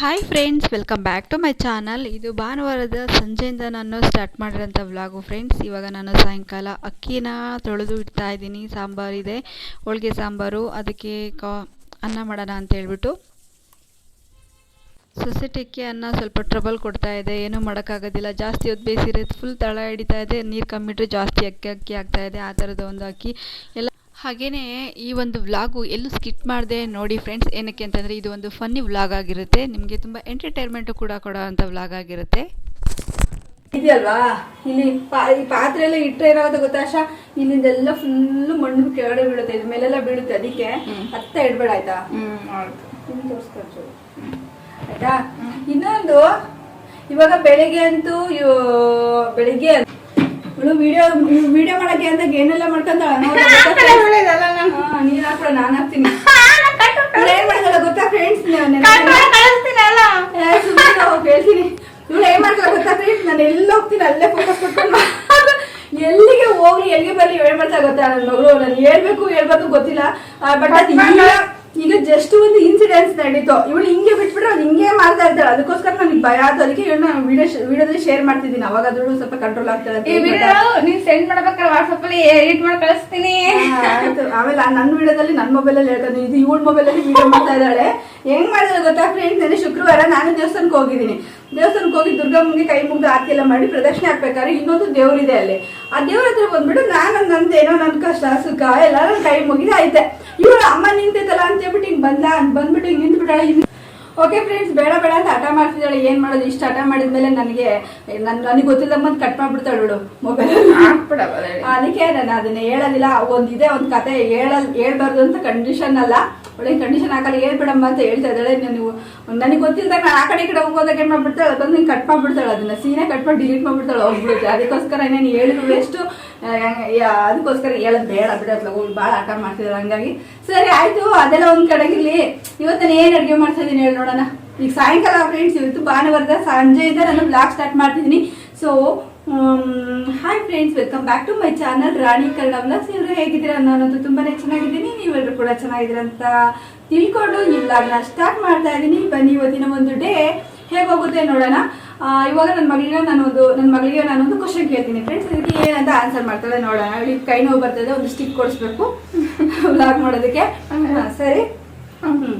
Hi friends welcome back to my channel ಇದು ಭಾನುವಾರದ ಸಂಜೆಯಿಂದ ನಾನು ಸ್ಟಾರ್ಟ್ ಮಾಡಿರೋಂಥ ವ್ಲಾಗು ಫ್ರೆಂಡ್ಸ್ ಇವಾಗ ನಾನು ಸಾಯಂಕಾಲ ಅಕ್ಕಿನ ತೊಳೆದು ಇಡ್ತಾ ಇದ್ದೀನಿ. ಸಾಂಬಾರಿದೆ ಹೋಳಿಗೆ ಸಾಂಬಾರು, ಅದಕ್ಕೆ ಕಾ ಅನ್ನ ಮಾಡೋಣ ಅಂತ ಹೇಳ್ಬಿಟ್ಟು. ಸೊಸೈಟಿಗೆ ಅನ್ನ ಸ್ವಲ್ಪ ಟ್ರಬಲ್ ಕೊಡ್ತಾ ಇದೆ. ಏನೂ ಮಾಡೋಕ್ಕಾಗೋದಿಲ್ಲ. ಜಾಸ್ತಿ ಹೊತ್ತು ಬೇಯಿಸಿರೋದು ಫುಲ್ ತಳ ಹಿಡಿತಾ ಇದೆ. ನೀರು ಕಮ್ಮಿಟ್ರೆ ಜಾಸ್ತಿ ಅಕ್ಕಿ ಅಕ್ಕಿ ಆಗ್ತಾ ಇದೆ. ಆ ಥರದ ಒಂದು ಅಕ್ಕಿ. ಎಲ್ಲ ಹಾಗೆಯೇ ಈ ಒಂದು ವ್ಲಾಗು ಎಲ್ಲೂ ಸ್ಕಿಟ್ ಮಾಡಿದೆ ನೋಡಿ ಫ್ರೆಂಡ್ಸ್ ಏನಕ್ಕೆ ಅಂತಂದರೆ ಇದು ಒಂದು ಫನ್ನಿ ವ್ಲಾಗ್ ಆಗಿರುತ್ತೆ. ನಿಮಗೆ ತುಂಬ ಎಂಟರ್ಟೈನ್ಮೆಂಟು ಕೂಡ ಕೊಡೋ ಅಂಥ ವ್ಲಾಗ್ ಆಗಿರುತ್ತೆ. ಇದೆಯಲ್ವಾ? ಇಲ್ಲಿ ಪಾ- ಈ ಪಾತ್ರೆ ಎಲ್ಲ ಇಟ್ಟರೆ ಏನಾಗುತ್ತೆ ಗೊತ್ತಾಶ ಇಲ್ಲಿಂದೆಲ್ಲ ಫುಲ್ಲು ಮಣ್ಣು ಕೆಳಗಡೆ ಬೀಳುತ್ತೆ ಇದ್ರ ಮೇಲೆಲ್ಲ ಬೀಳುತ್ತೆ ಅದಕ್ಕೆ. ಹತ್ತ ಇಡ್ಬೇಡ ಆಯ್ತಾ. ಆಯ್ತಾ. ಇನ್ನೊಂದು ಇವಾಗ ಬೆಳಿಗ್ಗೆ ಅಂತೂ ಬೆಳಿಗ್ಗೆ ಇವಳು ವಿಡಿಯೋ ವಿಡಿಯೋ ಮಾಡಕ್ಕೆ ಅಂತ ಏನೆಲ್ಲ ಮಾಡ್ಕೊಂತಾಳ? ನೀನ್ ಹಾಕ್ಬಿಡ ನಾನು ಹಾಕ್ತೀನಿ. ಏನ್ ಮಾಡ್ತಾಳ ಗೊತ್ತಾ ಫ್ರೆಂಡ್ಸ್ ಹೇಳ್ತೀನಿ. ಇವಳು ಏನ್ ಮಾಡ್ತಾಳೆ ಗೊತ್ತಾ ಫ್ರೆಂಡ್ಸ್ ನಾನು ಎಲ್ಲ ಹೋಗ್ತೀನಿ ಅಲ್ಲೇ ಫೋಕಸ್ ಕೊಟ್ಕೊಂಡು ಎಲ್ಲಿಗೆ ಹೋಗ್ಲಿ ಎಲ್ಲಿಗೆ ಬರ್ಲಿ ಏನ್ ಮಾಡ್ತಾ ಗೊತ್ತಾ? ನನ್ನ ಮಗಳು ನಾನು ಹೇಳ್ಬೇಕು ಹೇಳ್ಬಾರ್ದು ಗೊತ್ತಿಲ್ಲ. ಬಟ್ ಅದು ಈಗ ಜಸ್ಟ್ ಒಂದು ಇನ್ಸಿಡೆನ್ಸ್ ನಡೀತು. ಇವಳು ಹಿಂಗೆ ಬಿಟ್ಬಿಟ್ರೆ ಅವ್ರು ಹಿಂಗೆ ಮಾಡ್ತಾ ಇರ್ತಾಳೆ. ಅದಕ್ಕೋಸ್ಕರ ನನಗೆ ಭಯ ಆಯ್ತು. ಅದಕ್ಕೆ ಇವಳು ವಿಡಿಯೋ ವಿಡಿಯೋದಲ್ಲಿ ಶೇರ್ ಮಾಡ್ತಿದ್ದೀನಿ. ಅವಾಗ ಅದ್ರಲ್ಲೂ ಸ್ವಲ್ಪ ಕಂಟ್ರೋಲ್ ಆಗ್ತಾ ಅಂತ ಈ ವಿಡಿಯೋ ನೀನ್ ಸೆಂಡ್ ಮಾಡ್ಬೇಕಾದ್ರೆ ವಾಟ್ಸಪ್ ಅಲ್ಲಿ ಎಡಿಟ್ ಮಾಡಿ ಕಳಿಸ್ತೀನಿ. ಆಯ್ತು. ಆಮೇಲೆ ಆ ನನ್ನ ವಿಡಿಯೋದಲ್ಲಿ ನನ್ನ ಮೊಬೈಲ್ ಅಲ್ಲಿ ಹೇಳ್ತಾನೆ ಇದು ಇವಳ ಮೊಬೈಲಲ್ಲಿ ವಿಡಿಯೋ ಮಾಡ್ತಾ ಇದ್ದಾಳೆ. ಹೆಂಗ್ ಮಾಡಿದ್ರೆ ಗೊತ್ತಾ ಫ್ರೆಂಡ್ಸ್ ನೆನೆ ಶುಕ್ರವಾರ ನಾನು ದೇವಸ್ಥಾನಕ್ಕೆ ಹೋಗಿದ್ದೀನಿ. ದೇವಸ್ಥಾನಕ್ಕೆ ಹೋಗಿ ದುರ್ಗಮ್ಮಗೆ ಕೈ ಮುಗ್ದು ಆರತಿ ಎಲ್ಲ ಮಾಡಿ ಪ್ರದಕ್ಷಿಣೆ ಹಾಕ್ಬೇಕಾದ್ರೆ ಇನ್ನೊಂದು ದೇವರಿದೆ ಅಲ್ಲಿ. ಆ ದೇವ್ರ ಹತ್ರ ಬಂದ್ಬಿಟ್ಟು ನಾನು ನಂದೇನೋ ನನ್ನ ಕಷ್ಟ ಸುಖ ಎಲ್ಲ ನನ್ನ ಕೈ ಮುಗಿದ ಐತೆ ಇವಳು ಅಮ್ಮ ನಿಂತೈತಲ್ಲ ಅಂತ ಹೇಳ್ಬಿಟ್ಟು ಹಿಂಗ್ ಬಂದ ಬಂದ್ಬಿಟ್ಟು ಹಿಂಗ್ ನಿಂತ್ಬಿಟ್ಟಾಳೆ. ಓಕೆ ಫ್ರೆಂಡ್ಸ್ ಬೇಡ ಬೇಡ ಅಂತ ಹಠ ಮಾಡ್ತಿದ್ದಾಳೆ. ಏನ್ ಮಾಡೋದು? ಇಷ್ಟು ಹಠ ಮಾಡಿದ್ಮೇಲೆ ನನಗೆ ನನ್ ನನಗೆ ಗೊತ್ತಿಲ್ಲ ಕಟ್ ಮಾಡ್ಬಿಡ್ತಾಳೆ ಇವಳು ಮೊಬೈಲ್ ಅದಕ್ಕೆ ನಾನು ಅದನ್ನ ಹೇಳೋದಿಲ್ಲ. ಇದೆ ಒಂದು ಕತೆ. ಹೇಳಲ್ ಹೇಳ್ಬಾರ್ದು ಅಂತ ಕಂಡೀಷನ್ ಅಲ್ಲ. ಒಳ್ಳೆ ಕಂಡೀಷನ್ ಹಾಕಲ್ಲ. ಹೇಳ್ಬಿಡಮ್ಮ ಅಂತ ಹೇಳ್ತಾ ಇದ್ದಾಳೆ. ನೀವು ನನಗೆ ಗೊತ್ತಿಲ್ದಾಗ ನಾನು ಆ ಕಡೆ ಈ ಕಡೆ ಹೋಗೋದಾಗ ಏನು ಮಾಡ್ಬಿಡ್ತಾಳೆ? ಬಂದು ಹಿಂಗೆ ಕಟ್ ಮಾಡ್ಬಿಡ್ತಾಳೆ ಅದನ್ನ. ಸೀನೆ ಕಟ್ ಮಾಡಿ ಡಿಲೀಟ್ ಮಾಡ್ಬಿಡ್ತಾಳೆ, ಹೋಗ್ಬಿಡುತ್ತೆ. ಅದಕ್ಕೋಸ್ಕರ ನಾನು ಹೇಳಿದ್ರು ಎಷ್ಟು ಅದಕ್ಕೋಸ್ಕರ ಹೇಳೋದು ಬೇಡ ಬಿಡತ್ಲ ಹೋಗಿ ಭಾಳ ಆಟ ಮಾಡ್ತಿದ್ರು ಹಂಗಾಗಿ. ಸರಿ, ಆಯ್ತು, ಅದೆಲ್ಲ ಒಂದ್ ಕಡೆಗಿರ್ಲಿ ಇವತ್ತು ನಾನು ಏನು ಅಡುಗೆ ಮಾಡ್ತಾ ಇದ್ದೀನಿ ಹೇಳಿ ನೋಡೋಣ. ಈಗ ಸಾಯಂಕಾಲ ಫ್ರೆಂಡ್ಸ್ ಇವತ್ತು ಭಾನುವಾರದ ಸಂಜೆಯಿಂದ ನಾನು ಬ್ಲಾಗ್ ಸ್ಟಾರ್ಟ್ ಮಾಡ್ತಿದೀನಿ. So hi friends welcome back to my channel Rani Kannada blogs ಇವರು ಹೇಗಿದ್ದೀರಾ? ನಾನಂತೂ ತುಂಬಾನೇ ಚೆನ್ನಾಗಿದ್ದೀನಿ. ನೀವೆಲ್ಲರೂ ಕೂಡ ಚೆನ್ನಾಗಿದ್ದೀರಂತ ತಿಳ್ಕೊಂಡು ಈ ಬ್ಲಾಗ್ನ ಸ್ಟಾರ್ಟ್ ಮಾಡ್ತಾ ಇದ್ದೀನಿ. ಬನ್ನಿ ಇವತ್ತಿನ ಒಂದು ಡೇ ಹೇಗೋಗುತ್ತೆ ನೋಡೋಣ. ಇವಾಗ ನನ್ನ ಮಗಳಿಗೆ ನಾನೊಂದು ನನ್ನ ಮಗಳಿಗೆ ನಾನೊಂದು ಕ್ವಶನ್ ಕೇಳ್ತೀನಿ. ಫ್ರೆಂಡ್ಸ್ ಇದಕ್ಕೆ ಏನಂತ ಆನ್ಸರ್ ಮಾಡ್ತಾಳೆ ನೋಡೋಣ. ಅವಳಿಗೆ ಕೈ ನೋವು ಬರ್ತದೆ ಒಂದು ಸ್ಟಿಕ್ ಕೊಡಿಸ್ಬೇಕು. ಬ್ಲಾಗ್ ಮಾಡೋದಕ್ಕೆ ಸರಿ? ಹ್ಮ್.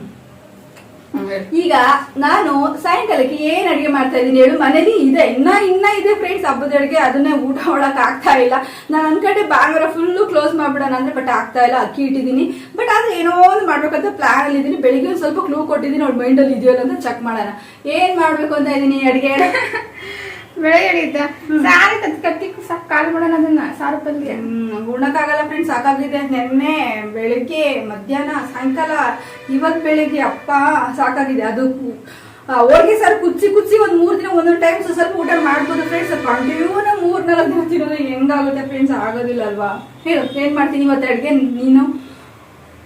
ಈಗ ನಾನು ಸಾಯಂಕಾಲಕ್ಕೆ ಏನ್ ಅಡಿಗೆ ಮಾಡ್ತಾ ಇದ್ದೀನಿ ಹೇಳು. ಮನೇಲಿ ಇದೆ. ಇನ್ನ ಇನ್ನ ಇದೆ ಫ್ರೆಂಡ್ಸ್ ಹಬ್ಬದ ಅಡಿಗೆ ಅದನ್ನೇ ಊಟ ಮಾಡಕ್ ಆಗ್ತಾ ಇಲ್ಲ. ನಾನು ಕಡೆ ಭಾನುವಾರ ಫುಲ್ಲು ಕ್ಲೋಸ್ ಮಾಡ್ಬಿಡೋಣ ಅಂದ್ರೆ ಬಟ್ ಆಗ್ತಾ ಇಲ್ಲ. ಅಕ್ಕಿ ಇಟ್ಟಿದ್ದೀನಿ. ಬಟ್ ಆದ್ರೆ ಏನೋ ಒಂದು ಮಾಡ್ಬೇಕಂತ ಪ್ಲಾನ್ ಅಲ್ಲಿ ಇದ್ದೀನಿ. ಬೆಳಿಗ್ಗೆ ಸ್ವಲ್ಪ ಕ್ಲೂ ಕೊಟ್ಟಿದ್ದೀನಿ. ಅವ್ರ ಮೈಂಡ್ ಅಲ್ಲಿ ಇದೆಯಲ್ಲ ಅಂತ ಚೆಕ್ ಮಾಡೋಣ. ಏನ್ ಮಾಡ್ಬೇಕು ಅಂತ ಇದ್ದೀನಿ ಅಡಿಗೆ? ಬೆಳಗ್ಗೆ ಸಾರಿ ಕತ್ ಕತ್ತಿ ಕಾಲ್ ಮಾಡೋಣ ಅದನ್ನ ಸಾರು ಪಲ್ಯ ಉಣ್ಣಕ್ಕಾಗಲ್ಲ ಫ್ರೆಂಡ್ಸ್ ಸಾಕಾಗಿದೆ ನೆನ್ನೆ ಬೆಳಿಗ್ಗೆ ಮಧ್ಯಾಹ್ನ ಸಾಯಂಕಾಲ ಇವತ್ ಬೆಳಿಗ್ಗೆ ಅಪ್ಪ ಸಾಕಾಗಿದೆ. ಅದು ಹೋಳಿಗೆ ಸರ್ ಕುಚ್ಚಿ ಕುಚ್ಚಿ ಒಂದ್ ಮೂರ್ ದಿನ ಒಂದೊಂದು ಟೈಮ್ ಸ್ವಲ್ಪ ಊಟ ಮಾಡ್ಬೋದು ಫ್ರೆಂಡ್ಸ್ ಕಂಟಿನ್ಯೂ ಮೂರ್ ನಾಲ್ಕು ದಿನ ತಿನ್ನೋದು ಹೆಂಗಾಗುತ್ತೆ ಫ್ರೆಂಡ್ಸ್ ಆಗೋದಿಲ್ಲ ಅಲ್ವಾ? ಹೇಳು ಏನ್ ಮಾಡ್ತೀನಿ ಇವತ್ತು ಅಡ್ಗೆ ನೀನು?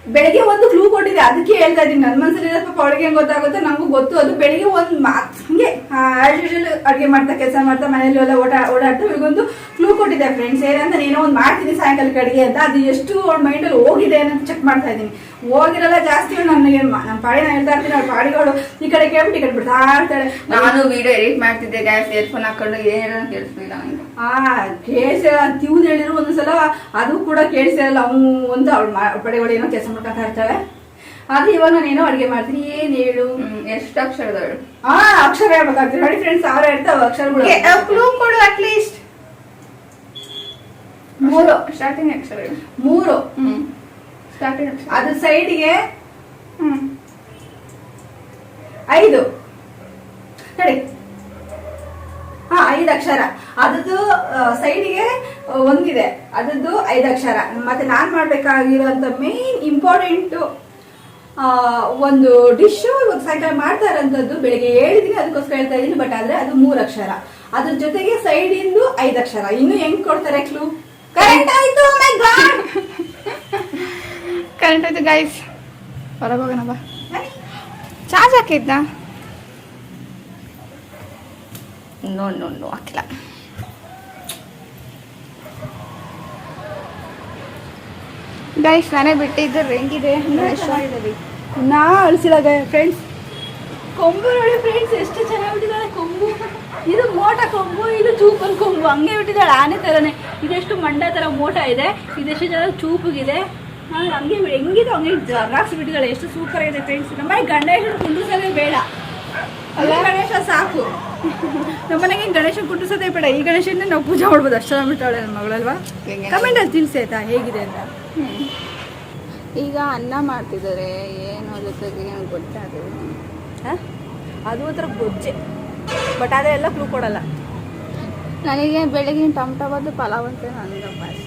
ಬೆಳಿಗ್ಗೆ ಒಂದು ಕ್ಲೂ ಕೊಟ್ಟಿದೆ ಅದಕ್ಕೆ ಹೇಳ್ತಾ ಇದೀನಿ ನನ್ನ ಮನಸ್ಸಲ್ಲಿ ಇರೋ ಪಾಪ ಅವಳಿಗೆ ಹೆಂಗ್ ಗೊತ್ತಾಗುತ್ತೆ ನಮ್ಗೂ ಗೊತ್ತು. ಅದು ಬೆಳಿಗ್ಗೆ ಒಂದು ಆಸ್ ಯೂಶಲ್ ಅಡುಗೆ ಮಾಡ್ತಾ ಕೆಲಸ ಮಾಡ್ತಾ ಮನೇಲಿ ಎಲ್ಲ ಓಟ ಓಡಾಡ್ತಾ ಇವಾಗೊಂದು ಕ್ಲೂ ಕೊಟ್ಟಿದೆ ಫ್ರೆಂಡ್ಸ್ ಏನಂತ ನೀನೋ ಒಂದು ಮಾಡ್ತೀನಿ ಸಾಯಂಕಾಲಕ್ಕೆ ಅಡುಗೆ ಅಂತ ಅದು ಎಷ್ಟು ಅವ್ರ ಮೈಂಡಲ್ಲಿ ಹೋಗಿದೆ ಅಂತ ಚೆಕ್ ಮಾಡ್ತಾ ಇದ್ದೀನಿ. ಹೋಗಿರಲ್ಲ ಜಾಸ್ತಿ ನನಗೆ ನಮ್ಮ ಪಾಡಿ ನಾನು ಹೇಳ್ತಾ ಇರ್ತೀನಿ ಅವ್ರ ಪಾಡಿಗಳು ಈ ಕಡೆ ಕೇಳ್ಬಿಟ್ಟು ಈ ಕಡೆ ಬಿಡ್ತಾ ಇರ್ತಾಳೆ ನಾನು ವಿಡಿಯೋ ಎಡಿಟ್ ಮಾಡ್ತಿದ್ದೆ ಗ್ಯಾಸ್ ಇಯರ್ಫೋನ್ ಹಾಕೊಂಡು ಏನು ಕೇಳಿಸ್ಲಿಲ್ಲ ಆ ಕೇಸ ತಿವ್ದು ಹೇಳಿದ್ರು ಒಂದ್ಸಲ ಅದು ಕೂಡ ಕೇಳಿಸಿರಲ್ಲ ಅವನು ಒಂದು ಅವಳು ಪಡೆಗಳು ಏನೋ ಕೆಲಸ ಮಾಡ್ಕೊತಾ ಇರ್ತಾಳೆ. ಆದ್ರೆ ಇವಾಗ ನಾನು ಏನೋ ಅಡಿಗೆ ಮಾಡ್ತೀನಿ. ಏನ್ ಹೇಳು? ಎಷ್ಟು ಅಕ್ಷರದವಳು? ಆ ಅಕ್ಷರ ಹೇಳ್ಬೇಕಾಗ್ತದೆ. ನೋಡಿ ಫ್ರೆಂಡ್ಸ್ ಸಾವಿರ ಇರ್ತಾವ ಅಕ್ಷರಗಳು. ಕ್ಲೂ ಕೊಡು ಅಟ್ಲೀಸ್ಟ್ ಮೂರು. ಸ್ಟಾರ್ಟಿಂಗ್ ಅಕ್ಷರ ಮೂರು. ಹ್ಮ್. ಸ್ಟಾರ್ಟಿಂಗ್ ಅಕ್ಷರ. ಅದು ಸೈಡ್ಗೆ ಹ್ಮ್. ಐದು. ನೋಡಿ. ಹಾ ಐದು ಅಕ್ಷರ. ಅದದ್ದು ಸೈಡ್ಗೆ ಒಂದಿದೆ. ಅದದ್ದು ಐದು ಅಕ್ಷರ. ಮತ್ತೆ ನಾನ್ ಮಾಡ್ಬೇಕಾಗಿರೋಂಥ ಮೇನ್ ಇಂಪಾರ್ಟೆಂಟ್ ಒಂದು ಡಿಶ್ ಇವಾಗ ಸಾಯಂಕಾಲ ಮಾಡ್ತಾ ಇರೋಂಥದ್ದು ಬೆಳಿಗ್ಗೆ ಹೇಳಿದೀನಿ ಅದಕ್ಕೋಸ್ಕರ ಹೇಳ್ತಾ ಇದ್ದೀನಿ ಬಟ್ ಆದ್ರೆ ಅದು ಮೂರು ಅಕ್ಷರ. ಅದ್ರ ಜೊತೆಗೆ ಸೈಡ್ ಇಂದು ಐದು ಅಕ್ಷರ. ಇನ್ನು ಹೆಂಗ್ ಕೊಡ್ತಾರೆ ಕ್ಲೂ ಕರೆಕ್ಟ್ ಆಯ್ತು ಕರೆಂಟ್ ಆಯ್ತು ಗೈಸ್ ಹೊರಗೋಗೋಣ ಬಾ. ಚಾರ್ಜ್ ಹಾಕಿದ್ದ ನೋ ನೋ ನೋ ಹಾಕಿಲ್ಲ. ಗೈಸ್ ನಾನೇ ಬಿಟ್ಟಿದ್ದು ಹೆಂಗಿದೆ ನಾ ಅಳಿಸಿಲ್ಲ ಫ್ರೆಂಡ್ಸ್ ಕೊಂಬು ನೋಡಿ ಫ್ರೆಂಡ್ಸ್ ಎಷ್ಟು ಚೆನ್ನಾಗಿ ಬಿಟ್ಟಿದ್ದಾಳೆ ಕೊಂಬು. ಇದು ಮೋಟ ಕೊಂಬು ಇದು ಚೂಪಲ್ ಕೊಂಬು. ಹಂಗೆ ಬಿಟ್ಟಿದ್ದಾಳೆ ಆನೆ ಥರನೇ ಇದೆಷ್ಟು ಮಂಡ ಥರ ಮೋಟ ಇದೆ. ಇದೆಷ್ಟು ಚೆನ್ನಾಗಿ ಚೂಪಗಿದೆ. ಹಂಗೆ ಹೆಂಗಿದೆ ಹಂಗೆ ಜರಾಕ್ಸ್ ಬಿಟ್ಟಿದ್ದಾಳೆ. ಎಷ್ಟು ಸೂಪರ್ ಇದೆ ಫ್ರೆಂಡ್ಸ್ ನಮ್ಮ ಗಂಡ ಗಣೇಶ ಕುಂಡ್ರಿಸೋದೇ ಬೇಡ. ಅಲ್ಲ. ಗಣೇಶ ಸಾಕು. ನಮ್ಮನೆಗೆ ಗಣೇಶ ಕುಟ್ಟಿಸೋದೇ ಬೇಡ. ಈ ಗಣೇಶನ ನಾವು ಪೂಜೆ ಮಾಡ್ಬೋದು. ಅಷ್ಟು ಬಿಟ್ಟಾಳೆ ನನ್ನ ಮಗಳಲ್ವಾ? ಕಮೆಂಟ್ ಅಲ್ಲಿ ತಿಳಿಸಿ ಆಯ್ತಾ? ಹೇಗಿದೆ ಅಂತ? ಈಗ ಅನ್ನ ಮಾಡ್ತಿದ್ದಾರೆ. ಏನು ಜೊತೆಗೆ ಏನು ಗೊತ್ತಾಗಲ್ಲ ಹ? ಅದು ಒಂಥರ ಗೊಜ್ಜೆ. ಬಟ್ ಆದರೆ ಎಲ್ಲ ಕ್ಲೂ ಕೊಡಲ್ಲ. ನನಗೆ ಟೊಮೆಟೊ ಬದ್ದು ಪಲಾವ್ ಅಂತ ಅಷ್ಟೇ.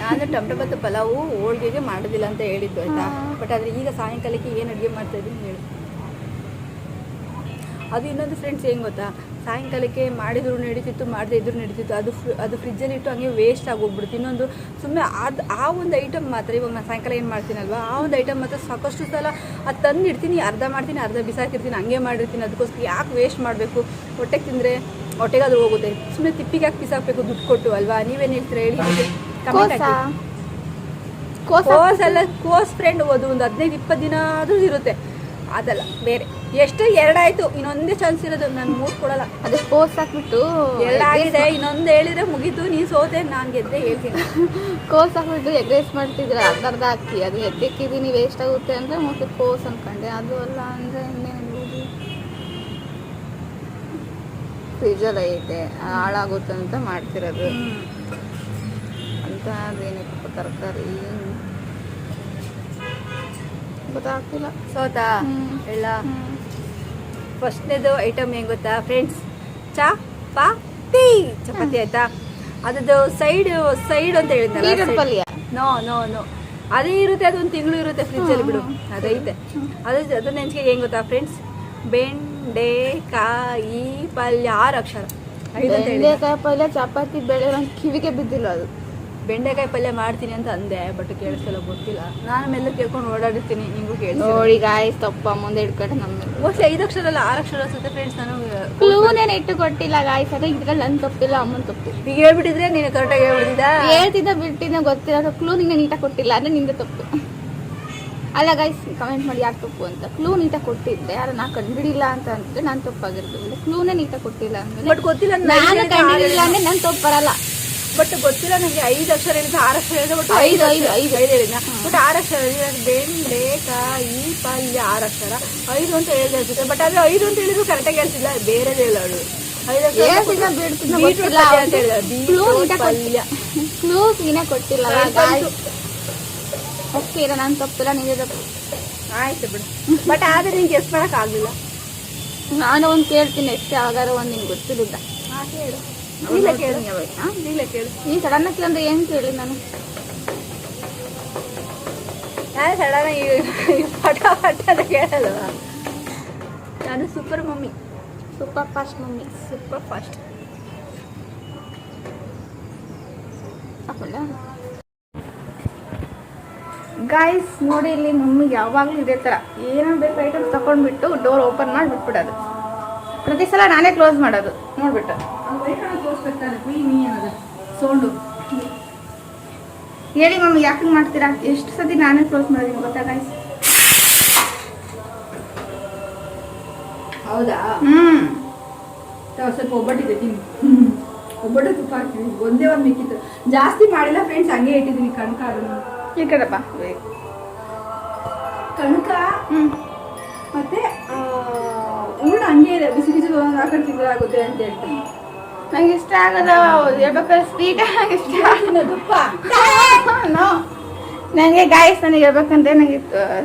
ನಾನು ಟೊಮೆಟೊ ಬದ್ದು ಪಲಾವು ಹೋಳ್ಗೆಗೆ ಮಾಡೋದಿಲ್ಲ ಅಂತ ಹೇಳಿದ್ದು ಆಯ್ತಾ. ಬಟ್ ಆದರೆ ಈಗ ಸಾಯಂಕಾಲಕ್ಕೆ ಏನು ಅಡುಗೆ ಮಾಡ್ತಾ ಇದ್ದೀನಿ ಹೇಳಿ. ಅದು ಇನ್ನೊಂದು ಫ್ರೆಂಡ್ಸ್ ಏನು ಗೊತ್ತಾ? ಸಾಯಂಕಾಲಕ್ಕೆ ಮಾಡಿದ್ರು ನಡೀತಿತ್ತು ಮಾಡದೇ ಇದ್ರು ನಡೀತಿತ್ತು. ಅದು ಅದು ಫ್ರಿಜ್ಜಲ್ಲಿ ಇಟ್ಟು ಹಂಗೆ ವೇಸ್ಟ್ ಆಗೋಗ್ಬಿಡ್ತು ಇನ್ನೊಂದು ಸುಮ್ಮನೆ ಅದು ಆ ಒಂದು ಐಟಮ್ ಮಾತ್ರ ಇವಾಗ ನಾನು ಸಾಯಂಕಾಲ ಏನು ಮಾಡ್ತೀನಲ್ವಾ? ಆ ಒಂದು ಐಟಮ್ ಮಾತ್ರ ಸಾಕಷ್ಟು ಸಲ ಅದು ತಂದು ಇಡ್ತೀನಿ ಅರ್ಧ ಮಾಡ್ತೀನಿ ಅರ್ಧ ಬಿಸಾಕಿರ್ತೀನಿ ಹಂಗೆ ಮಾಡಿರ್ತೀನಿ. ಅದಕ್ಕೋಸ್ಕರ ಯಾಕೆ ವೇಸ್ಟ್ ಮಾಡಬೇಕು? ಹೊಟ್ಟೆಗೆ ತಿಂದರೆ ಹೊಟ್ಟೆಗಾದ್ರೂ ಹೋಗುತ್ತೆ. ಸುಮ್ಮನೆ ತಿಪ್ಪಿಗೆ ಯಾಕೆ ಬಿಸಾಕಬೇಕು? ದುಡ್ಡು ಕೊಟ್ಟು ಅಲ್ವಾ? ನೀವೇನು ಹೇಳ್ತೀರಾ? ಹೇಳಿ ಕಮೆಂಟ್ ಹಾಕಿ. ಕೋಸ ಕೋಸ್ ಎಲ್ಲ ಕೋಸ್ ಫ್ರೆಂಡ್ ಓದು ಒಂದು ಹದಿನೈದು ಇಪ್ಪತ್ತು ದಿನ ಆದರೂ ಇರುತ್ತೆ. ಅದಲ್ಲ ಬೇರೆ. ಎಷ್ಟು ಎರಡಾಯ್ತು ಇನ್ನೊಂದೇ ಚಾನ್ಸ್ ಇರೋದು ನಾನು ಮೂರ್ ಕೊಡಲ್ಲ. ಅದು ಕೋಸ್ ಹಾಕ್ಬಿಟ್ಟು ಎರಡಾಗಿದೆ ಇನ್ನೊಂದು ಹೇಳಿದ್ರೆ ಮುಗೀತು ನೀ ಸೋತೆ ನಾನು ಗೆದ್ದೆ ಹೇಳ್ತೀನಿ. ಕೋಸ್ ಹಾಕ್ಬಿಟ್ಟು ಎಗ್ ರೈಸ್ ಮಾಡ್ತಿದ್ರೆ ಅರ್ಧ ಅರ್ಧ ಹಾಕಿ. ಅದು ಎತ್ತಿಕ್ಕಿದ್ದೀನಿ ವೇಸ್ಟ್ ಆಗುತ್ತೆ ಅಂದರೆ ಮತ್ತೆ ಕೋರ್ಸ್ ಅನ್ಕೊಂಡೆ. ಅದು ಅಲ್ಲ ಅಂದರೆ ಇನ್ನೇನು ಫ್ರಿಜ್ಜಲ್ಲಿ ಐತೆ ಹಾಳಾಗುತ್ತೆ ಅಂತ ಮಾಡ್ತಿರೋದು. ಅಂತ ಅದೇನಪ್ಪ ತರಕಾರಿ ಗೊತ್ತಾಗ್ತಿಲ್ಲ. ಸೋತಾ. ಎಲ್ಲ. ಫಸ್ಟ್ನೇದು ಐಟಮ್ ಹೆಂಗ್ ಗೊತ್ತಾ ಫ್ರೆಂಡ್ಸ್ ಚಪಾತಿ ಚಪಾತಿ ಆಯ್ತಾ? ಅದ್ರದ್ದು ಸೈಡ್ ಸೈಡ್ ಅಂತ ಹೇಳ್ತಾರೆ ಹೇಳಿದ್ನಲ್ಲ ನೋ ನೋ ನೋ ಅದೇ ಇರುತ್ತೆ ಅದೊಂದು ತಿಂಗಳು ಇರುತ್ತೆ ಫ್ರಿಜ್ಜಲ್ಲಿ ಬಿಡು. ಅದೈತೆ ಅದು ಅದನ್ನ ನೆಂಚಿಗೆ ಹೆಂಗ್ ಗೊತ್ತಾ ಫ್ರೆಂಡ್ಸ್ ಬೆಂಡೆಕಾಯಿ ಪಲ್ಯ ಆರು ಅಕ್ಷರ. ಐದು ಪಲ್ಯ ಚಪಾತಿ ಬೆಳೆ ಕಿವಿಗೆ ಬಿದ್ದಿಲ್ಲ ಅದು. ಬೆಂಡೆಕಾಯಿ ಪಲ್ಯ ಮಾಡ್ತೀನಿ ಅಂತ ಅಂದೆ ಬಟ್ ಕೇಳಿಸಲ್ಲ ಗೊತ್ತಿಲ್ಲ. ನಾನು ಮೆಲ್ಲ ಕೇಳ್ಕೊಂಡು ಓಡಾಡಿರ್ತೀನಿ ನಿಮಗೂ ಕೇಳಿ ನೋಡಿ ಗಾಯ್ಸ್ ತಪ್ಪ ಮುಂದೆ ಇಟ್ಕೊಂಡು ನಮ್ಮ ಮೋಸ್ಟ್ಲಿ ಐದು ಅಕ್ಷರ ಅಲ್ಲ ಆರು ಅಕ್ಷರ ಸುತ್ತ ಫ್ರೆಂಡ್ಸ್ ನಾನು ಕ್ಲೂನೇನು ಇಟ್ಟು ಕೊಟ್ಟಿಲ್ಲ ಗಾಯ್ಸ್ ಅದೇ ಇದ್ರಲ್ಲಿ ನನ್ನ ತಪ್ಪಿಲ್ಲ ಅಮ್ಮನ ತಪ್ಪು. ಈಗ ಹೇಳ್ಬಿಟ್ಟಿದ್ರೆ ನೀನು ಕರೆಕ್ಟಾಗಿ ಹೇಳ್ಬಿಟ್ಟಿದ್ದ ಹೇಳ್ತಿದ್ದ ಬಿಟ್ಟಿದ್ದ ಗೊತ್ತಿಲ್ಲ ಕ್ಲೂ ನಿಂಗೆ ನೀಟಾಗಿ ಕೊಟ್ಟಿಲ್ಲ ಅಂದ್ರೆ ನಿಂದ ತಪ್ಪು. ಅಲ್ಲ ಗೈಸ್ ಕಮೆಂಟ್ ಮಾಡಿ ಯಾಕೆ ತಪ್ಪು ಅಂತ. ಕ್ಲೂ ನೀಟಾಗಿ ಕೊಟ್ಟಿದ್ದೆ ಯಾರು ನಾ ಕಂಡಿಡಿಲ್ಲ ಅಂತ ಅಂದ್ರೆ ನಾನು ತಪ್ಪಾಗಿರ್ತೀನಿ ಕ್ಲೂನೇ ನೀಟಾಗಿ ಕೊಟ್ಟಿಲ್ಲ ಅಂದ್ರೆ ಬಟ್ ಗೊತ್ತಿಲ್ಲ ನಾನು ಕಂಡಿಡಿಲ್ಲ ಅಂದ್ರೆ ನಾನು ತಪ್ಪು ಬರಲ್ಲ. ಬಟ್ ಗೊತ್ತಿಲ್ಲ ನನಗೆ ಐದು ಅಕ್ಷರ ಹೇಳಿದ ಆರು ಅಕ್ಷರ ಹೇಳಿದ ಬಟ್ ಐದು, ಐದು ಐದು, ಐದು. ಐದು ಹೇಳಿದ ಬಟ್ ಆರು ಅಕ್ಷರ ಬೆಂಡೆ ಕಾಯಿ ಪಲ್ಯ ಆರು ಅಕ್ಷರ. ಐದು ಅಂತ ಹೇಳಿದೆ ಅನ್ಸುತ್ತೆ. ಬಟ್ ಆದ್ರೆ ಐದು ಅಂತ ಹೇಳಿದ್ರು ಕರೆಕ್ಟಾಗಿ ಹೇಳ್ತಿಲ್ಲ. ಬೇರೆದೇ ಹೇಳೋಳು ಐದು ಅಕ್ಷರ ಹೇಳ್ತಿದ್ದ ಬಿಡ್ತಿದ್ದ ಬೀಟ್ರೂಟ್ ಗೊತ್ತಿಲ್ಲ ಪಲ್ಯ ಅಂತ ಹೇಳಿದ ಕ್ಲೂ ಬೀಟ್ರೂಟ್ ನೀಟಾಗಿ ಪಲ್ಯ ಕೊಟ್ಟಿಲ್ಲ. ಓಕೆ ಇಲ್ಲ ನಾನು ತಪ್ಪಿಲ್ಲ ನಿಂಗೆ ತಪ್ಪು. ಆಯ್ತು ಬಿಡು. ಬಟ್ ಆದ್ರೆ ನಿಂಗೆ ಎಷ್ಟು ಮಾಡಕ್ ಆಗ್ಲಿಲ್ಲ. ನಾನು ಒಂದು ಕೇಳ್ತೀನಿ ಎಷ್ಟು ಆಗಾರ ಒಂದು ನಿಂಗೆ ಗೊತ್ತಿಲ್ಲ ಹಾ ಕೇಳು ನೀಲೇ ಕೇಳು. ಹಾ? ನೀಲೇ ಕೇಳು ನೀ ಸಡನ್ ಅಂದ್ರೆ ಏನು ಕೇಳಿ ನಾನು? ನಾನು ಸಡನ್ ಈ ಪಟ ಪಟ ಅಂತ ಕೇಳಲ್ವಾ? ನಾನು super mummy super fast mummy super fast ಹಾಕೊಂಡ ಗಾಯ್ಸ್ ನೋಡಿ ಇಲ್ಲಿ ಮಮ್ಮಿಗೆ ಯಾವಾಗಲೂ ಇದೇ ಥರ ಏನೋ ಬೇಕು ಐಟಮ್ಸ್ ತಗೊಂಡ್ಬಿಟ್ಟು ಡೋರ್ ಓಪನ್ ಮಾಡಿ ಬಿಟ್ಬಿಡೋದು ಪ್ರತಿ ಸಲ ನಾನೇ ಕ್ಲೋಸ್ ಮಾಡೋದು. ನೋಡ್ಬಿಟ್ಟು. ಸೌಂಡು. ಹೇಳಿ ಮಮ್ಮಿ ಯಾಕೆ ಮಾಡ್ತೀರಾ? ಎಷ್ಟು ಸತಿ ನಾನೇ ಕ್ಲೋಸ್ ಮಾಡಿದ್ದೀನಿ ಗೊತ್ತಾ ಗಾಯ್ಸ್ ಹೌದಾ? ಹ್ಮ್. ಸ್ವಲ್ಪ ಒಬ್ಬಟ್ಟಿದೆ ತಿನ್ನಿ. ಒಬ್ಬಟ್ಟು ತುಪ್ಪ ಹಾಕ್ತೀವಿ ಒಂದೇ ಒಂದು ಮಿಕ್ಕಿತ್ತು. ಜಾಸ್ತಿ ಮಾಡಿಲ್ಲ ಫ್ರೆಂಡ್ಸ್ ಹಂಗೆ ಇಟ್ಟಿದ್ದೀನಿ ಕಣಕ ಅದನ್ನು ಈ ಕಡೆಪ್ಪ ಕಣಕ? ಹ್ಮ್. ಮತ್ತೆ ಹೂರ್ಣ ಹಂಗೆ ಇದೆ. ಬಿಸಿ ಬಿಸಿ ಹಾಕೊಂಡು ತಿಂದ್ರೆ ಆಗುತ್ತೆ ಅಂತ ಹೇಳ್ತೀನಿ. ನಂಗೆ ಇಷ್ಟ ಆಗಲ್ಲ ಹೇಳ್ಬೇಕಾದ್ರೆ ಸ್ವೀಟ್ ಇಷ್ಟ ಆಗೋದು ತುಪ್ಪ. ನೋ ನನಗೆ ಗಾಯಸ್ ನನಗೆ ಹೇಳ್ಬೇಕಂದ್ರೆ ನನಗೆ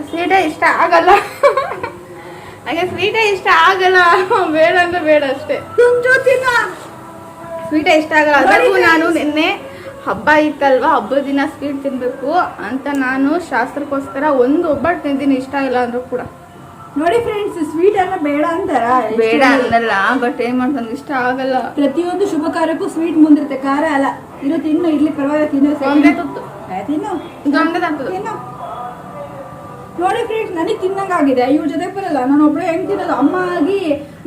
ಸ್ವೀಟೇ ಇಷ್ಟ ಆಗಲ್ಲ. ನನಗೆ ಸ್ವೀಟೇ ಇಷ್ಟ ಆಗಲ್ಲ. ಬೇಡ ಅಂದ್ರೆ ಬೇಡ ಅಷ್ಟೇ. ಸ್ವೀಟ ಇಷ್ಟ ಆಗಲ್ಲ. ಅದಕ್ಕೂ ನಾನು ನಿನ್ನೆ ಹಬ್ಬ ಇತ್ತಲ್ವಾ? ಹಬ್ಬದ ದಿನ ಸ್ವೀಟ್ ತಿನ್ಬೇಕು ಅಂತ ನಾನು ಶಾಸ್ತ್ರಕ್ಕೋಸ್ಕರ ಒಂದು ಒಬ್ಬಟ್ಟು ತಿಂತೀನಿ. ಇಷ್ಟ ಇಲ್ಲ ಅಂದ್ರೂ ಕೂಡ. ನೋಡಿ ಫ್ರೆಂಡ್ಸ್ ಸ್ವೀಟ್ ಎಲ್ಲ ಬೇಡ ಅಂತಾರ? ಬೇಡ ಅನ್ನಲ್ಲ ಬಟ್ ಏನ್ ಮಾಡ್ತಾನೆ ಇಷ್ಟ ಆಗಲ್ಲ. ಪ್ರತಿಯೊಂದು ಶುಭ ಕಾರ್ಯಕ್ಕೂ ಸ್ವೀಟ್ ಮುಂದಿರುತ್ತೆ ಖಾರ ಅಲ್ಲ. ಇರೋ ತಿನ್ನು ಇರ್ಲಿ ಪರವಾಗಿಲ್ಲ ತಿನ್ನು ತಿನ್ನು. ನೋಡಿ ಫ್ರೆಂಡ್ಸ್ ನನಗೆ ತಿನ್ನಂಗಾಗಿದೆ ಇವ್ರ ಜೊತೆ ಬರಲ್ಲ. ನಾನು ಒಬ್ಳು ಹೆಂಗ್ ತಿನ್ನೋದು ಅಮ್ಮ ಆಗಿ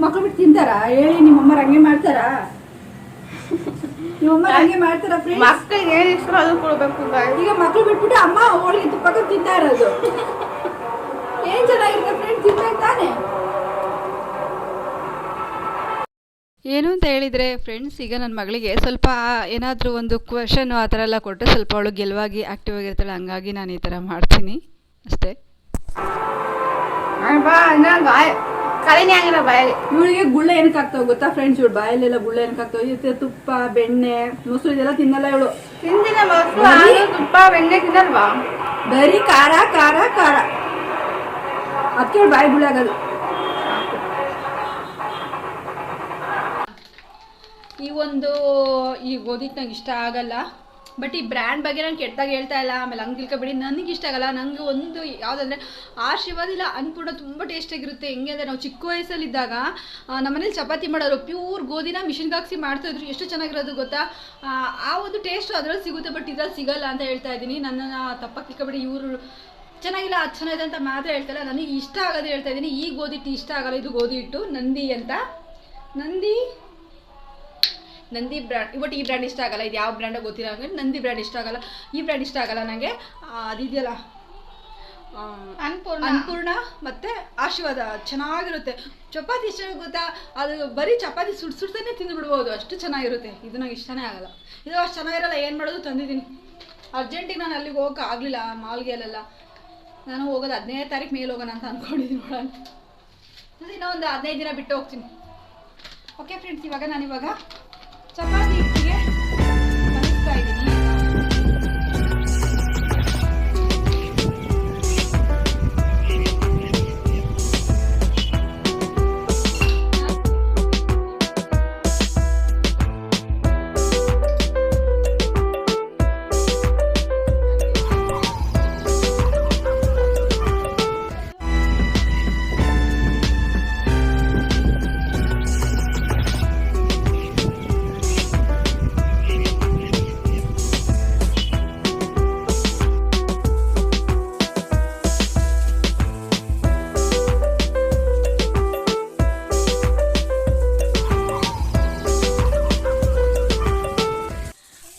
ಮಕ್ಳು ಬಿಟ್ಟು ತಿಂತಾರ? ಹೇಳಿ ನಿಮ್ಮ ಅಮ್ಮರ ಹಂಗೆ ಮಾಡ್ತಾರ? ನಿಮ್ಮ ಅಮ್ಮ ಹಂಗೆ ಮಾಡ್ತಾರ ಫ್ರೆಂಡ್ಸ್ ಮಕ್ಕಳಿಗೆ ಏನ್ ಇಷ್ಟ ಅದು ಕೊಡ್ಬೇಕು. ಈಗ ಮಕ್ಳು ಬಿಟ್ಬಿಟ್ಟು ಅಮ್ಮ ಹೋಳಿಗೆ ತುಪ್ಪಕ್ಕೆ ತಿಂತಾ ಇರೋದು. ಏನ್ ಚೆನ್ನಾಗಿರುತ್ತೆ ತಿನ್ಬೇಕು ತಾನೆ ಏನು ಅಂತ ಹೇಳಿದರೆ ಫ್ರೆಂಡ್ಸ್ ಈಗ ನನ್ನ ಮಗಳಿಗೆ ಸ್ವಲ್ಪ ಏನಾದರೂ ಒಂದು ಕ್ವಶನು ಆ ಥರ ಎಲ್ಲ ಕೊಟ್ಟರೆ ಸ್ವಲ್ಪ ಅವಳು ಗೆಲುವಾಗಿ ಆ್ಯಕ್ಟಿವ್ ಆಗಿರ್ತಾಳೆ ಹಂಗಾಗಿ ನಾನು ಈ ಥರ ಮಾಡ್ತೀನಿ. ಅಷ್ಟೇ. ಕಳೆನೇ ಆಗಿಲ್ಲ ಬಾಯಲ್ಲಿ ಇವಳಿಗೆ ಗುಳ್ಳೆ ಏನಕ್ಕೆ ಆಗ್ತಾವ ಗೊತ್ತಾ ಫ್ರೆಂಡ್ಸ್ ಇವಳು ಬಾಯಲ್ಲೆಲ್ಲ ಗುಳ್ಳೆ ಏನಕ್ಕೆ ಆಗ್ತಾವ? ಜೊತೆ ತುಪ್ಪ ಬೆಣ್ಣೆ ಮೊಸರು ಇದೆಲ್ಲ ತಿನ್ನಲ್ಲ ಇವಳು. ತಿಂದಿನ ಮೊಸರು ತುಪ್ಪ ಬೆಣ್ಣೆ ತಿನ್ನಲ್ವಾ? ಬರೀ ಖಾರ ಖಾರ ಖಾರ. ಅದಕ್ಕೆ ಬಾಯಿ ಗುಳ್ಳೆ ಆಗೋದು. ಈ ಒಂದು ಈ ಗೋಧಿ ನಂಗೆ ಇಷ್ಟ ಆಗಲ್ಲ. ಬಟ್ ಈ ಬ್ರ್ಯಾಂಡ್ ಬಗ್ಗೆ ನಾನು ಕೆಟ್ಟದಾಗ ಹೇಳ್ತಾ ಇಲ್ಲ. ಆಮೇಲೆ ಹಂಗೆ ತಿಳ್ಕೊಬೇಡಿ ನನಗೆ ಇಷ್ಟ ಆಗಲ್ಲ. ನನಗೆ ಒಂದು ಯಾವುದಂದ್ರೆ ಆಶೀರ್ವಾದ ಇಲ್ಲ ಅನ್ಪೂರ್ಣ ತುಂಬ ಟೇಸ್ಟಾಗಿರುತ್ತೆ ಹೆಂಗೆ ಅಂದರೆ ನಾವು ಚಿಕ್ಕ ವಯಸ್ಸಲ್ಲಿದ್ದಾಗ ನಮ್ಮನೇಲಿ ಚಪಾತಿ ಮಾಡೋರು ಪ್ಯೂರ್ ಗೋಧಿನ ಮಿಷಿನ್ಗೆ ಹಾಕ್ಸಿ ಮಾಡ್ತಾಯಿದ್ರು ಎಷ್ಟು ಚೆನ್ನಾಗಿರೋದು ಗೊತ್ತಾ? ಆ, ಆ ಒಂದು ಟೇಸ್ಟು ಅದರಲ್ಲಿ ಸಿಗುತ್ತೆ ಬಟ್ ಇದ್ರಲ್ಲಿ ಸಿಗಲ್ಲ ಅಂತ ಹೇಳ್ತಾ ಇದ್ದೀನಿ. ನನ್ನನ್ನು ತಪ್ಪಾಗಿ ತಿಳ್ಕೊಬೇಡಿ. ಇವರು ಚೆನ್ನಾಗಿಲ್ಲ ಅದು ಚೆನ್ನಾಗಿದೆ ಅಂತ ಮಾತ್ರ ಹೇಳ್ತಾಯಿಲ್ಲ ನನಗೆ ಇಷ್ಟ ಆಗೋದು ಹೇಳ್ತಾ ಇದ್ದೀನಿ. ಈ ಗೋಧಿ ಹಿಟ್ಟು ಇಷ್ಟ ಆಗಲ್ಲ ಇದು ಗೋಧಿ ಹಿಟ್ಟು ನಂದಿ ಅಂತ. ನಂದಿ? ನಂದಿ ಬ್ರ್ಯಾಂಡ್. ಇವತ್ತು ಈ ಬ್ರ್ಯಾಂಡ್ ಇಷ್ಟ ಆಗಲ್ಲ. ಇದು ಯಾವ ಬ್ರ್ಯಾಂಡೋ ಗೊತ್ತಿಲ್ಲ ಹಂಗೆ ನಂದಿ ಬ್ರ್ಯಾಂಡ್ ಇಷ್ಟ ಆಗಲ್ಲ. ಈ ಬ್ರ್ಯಾಂಡ್ ಇಷ್ಟ ಆಗಲ್ಲ ನನಗೆ ಅದಿದೆಯಲ್ಲ ಅನ್ಪೂರ್ಣ. ಅನ್ಪೂರ್ಣ ಮತ್ತು ಆಶೀರ್ವಾದ. ಚೆನ್ನಾಗಿರುತ್ತೆ. ಚಪಾತಿ ಇಷ್ಟ ಗೊತ್ತಾ? ಅದು ಬರೀ ಚಪಾತಿ ಸುಡ್ ಸುಡ್ತಾನೆ ತಿಂದು ಬಿಡ್ಬೋದು ಅಷ್ಟು ಚೆನ್ನಾಗಿರುತ್ತೆ. ಇದು ನಂಗೆ ಇಷ್ಟನೇ ಆಗಲ್ಲ. ಇದು ಅಷ್ಟು ಚೆನ್ನಾಗಿರಲ್ಲ. ಏನು ಮಾಡೋದು ತಂದಿದ್ದೀನಿ. ಅರ್ಜೆಂಟಿಗೆ ನಾನು ಅಲ್ಲಿಗೆ ಹೋಗಕ್ಕೆ ಆಗಲಿಲ್ಲ ಮಾಲ್ಗೆ ಅಲ್ಲೆಲ್ಲ ನಾನು ಹೋಗೋದು ಹದಿನೈದು ತಾರೀಕು ಮೇಲೆ ಹೋಗೋಣ ಅಂತ ಅನ್ಕೊಂಡಿದ್ದೀನಿ ನೋಡೋಣ ಇನ್ನೊಂದು ಇನ್ನೂ ಒಂದು ಹದಿನೈದು ದಿನ ಬಿಟ್ಟು ಹೋಗ್ತೀನಿ. ಓಕೆ ಫ್ರೆಂಡ್ಸ್ ಇವಾಗ ನಾನು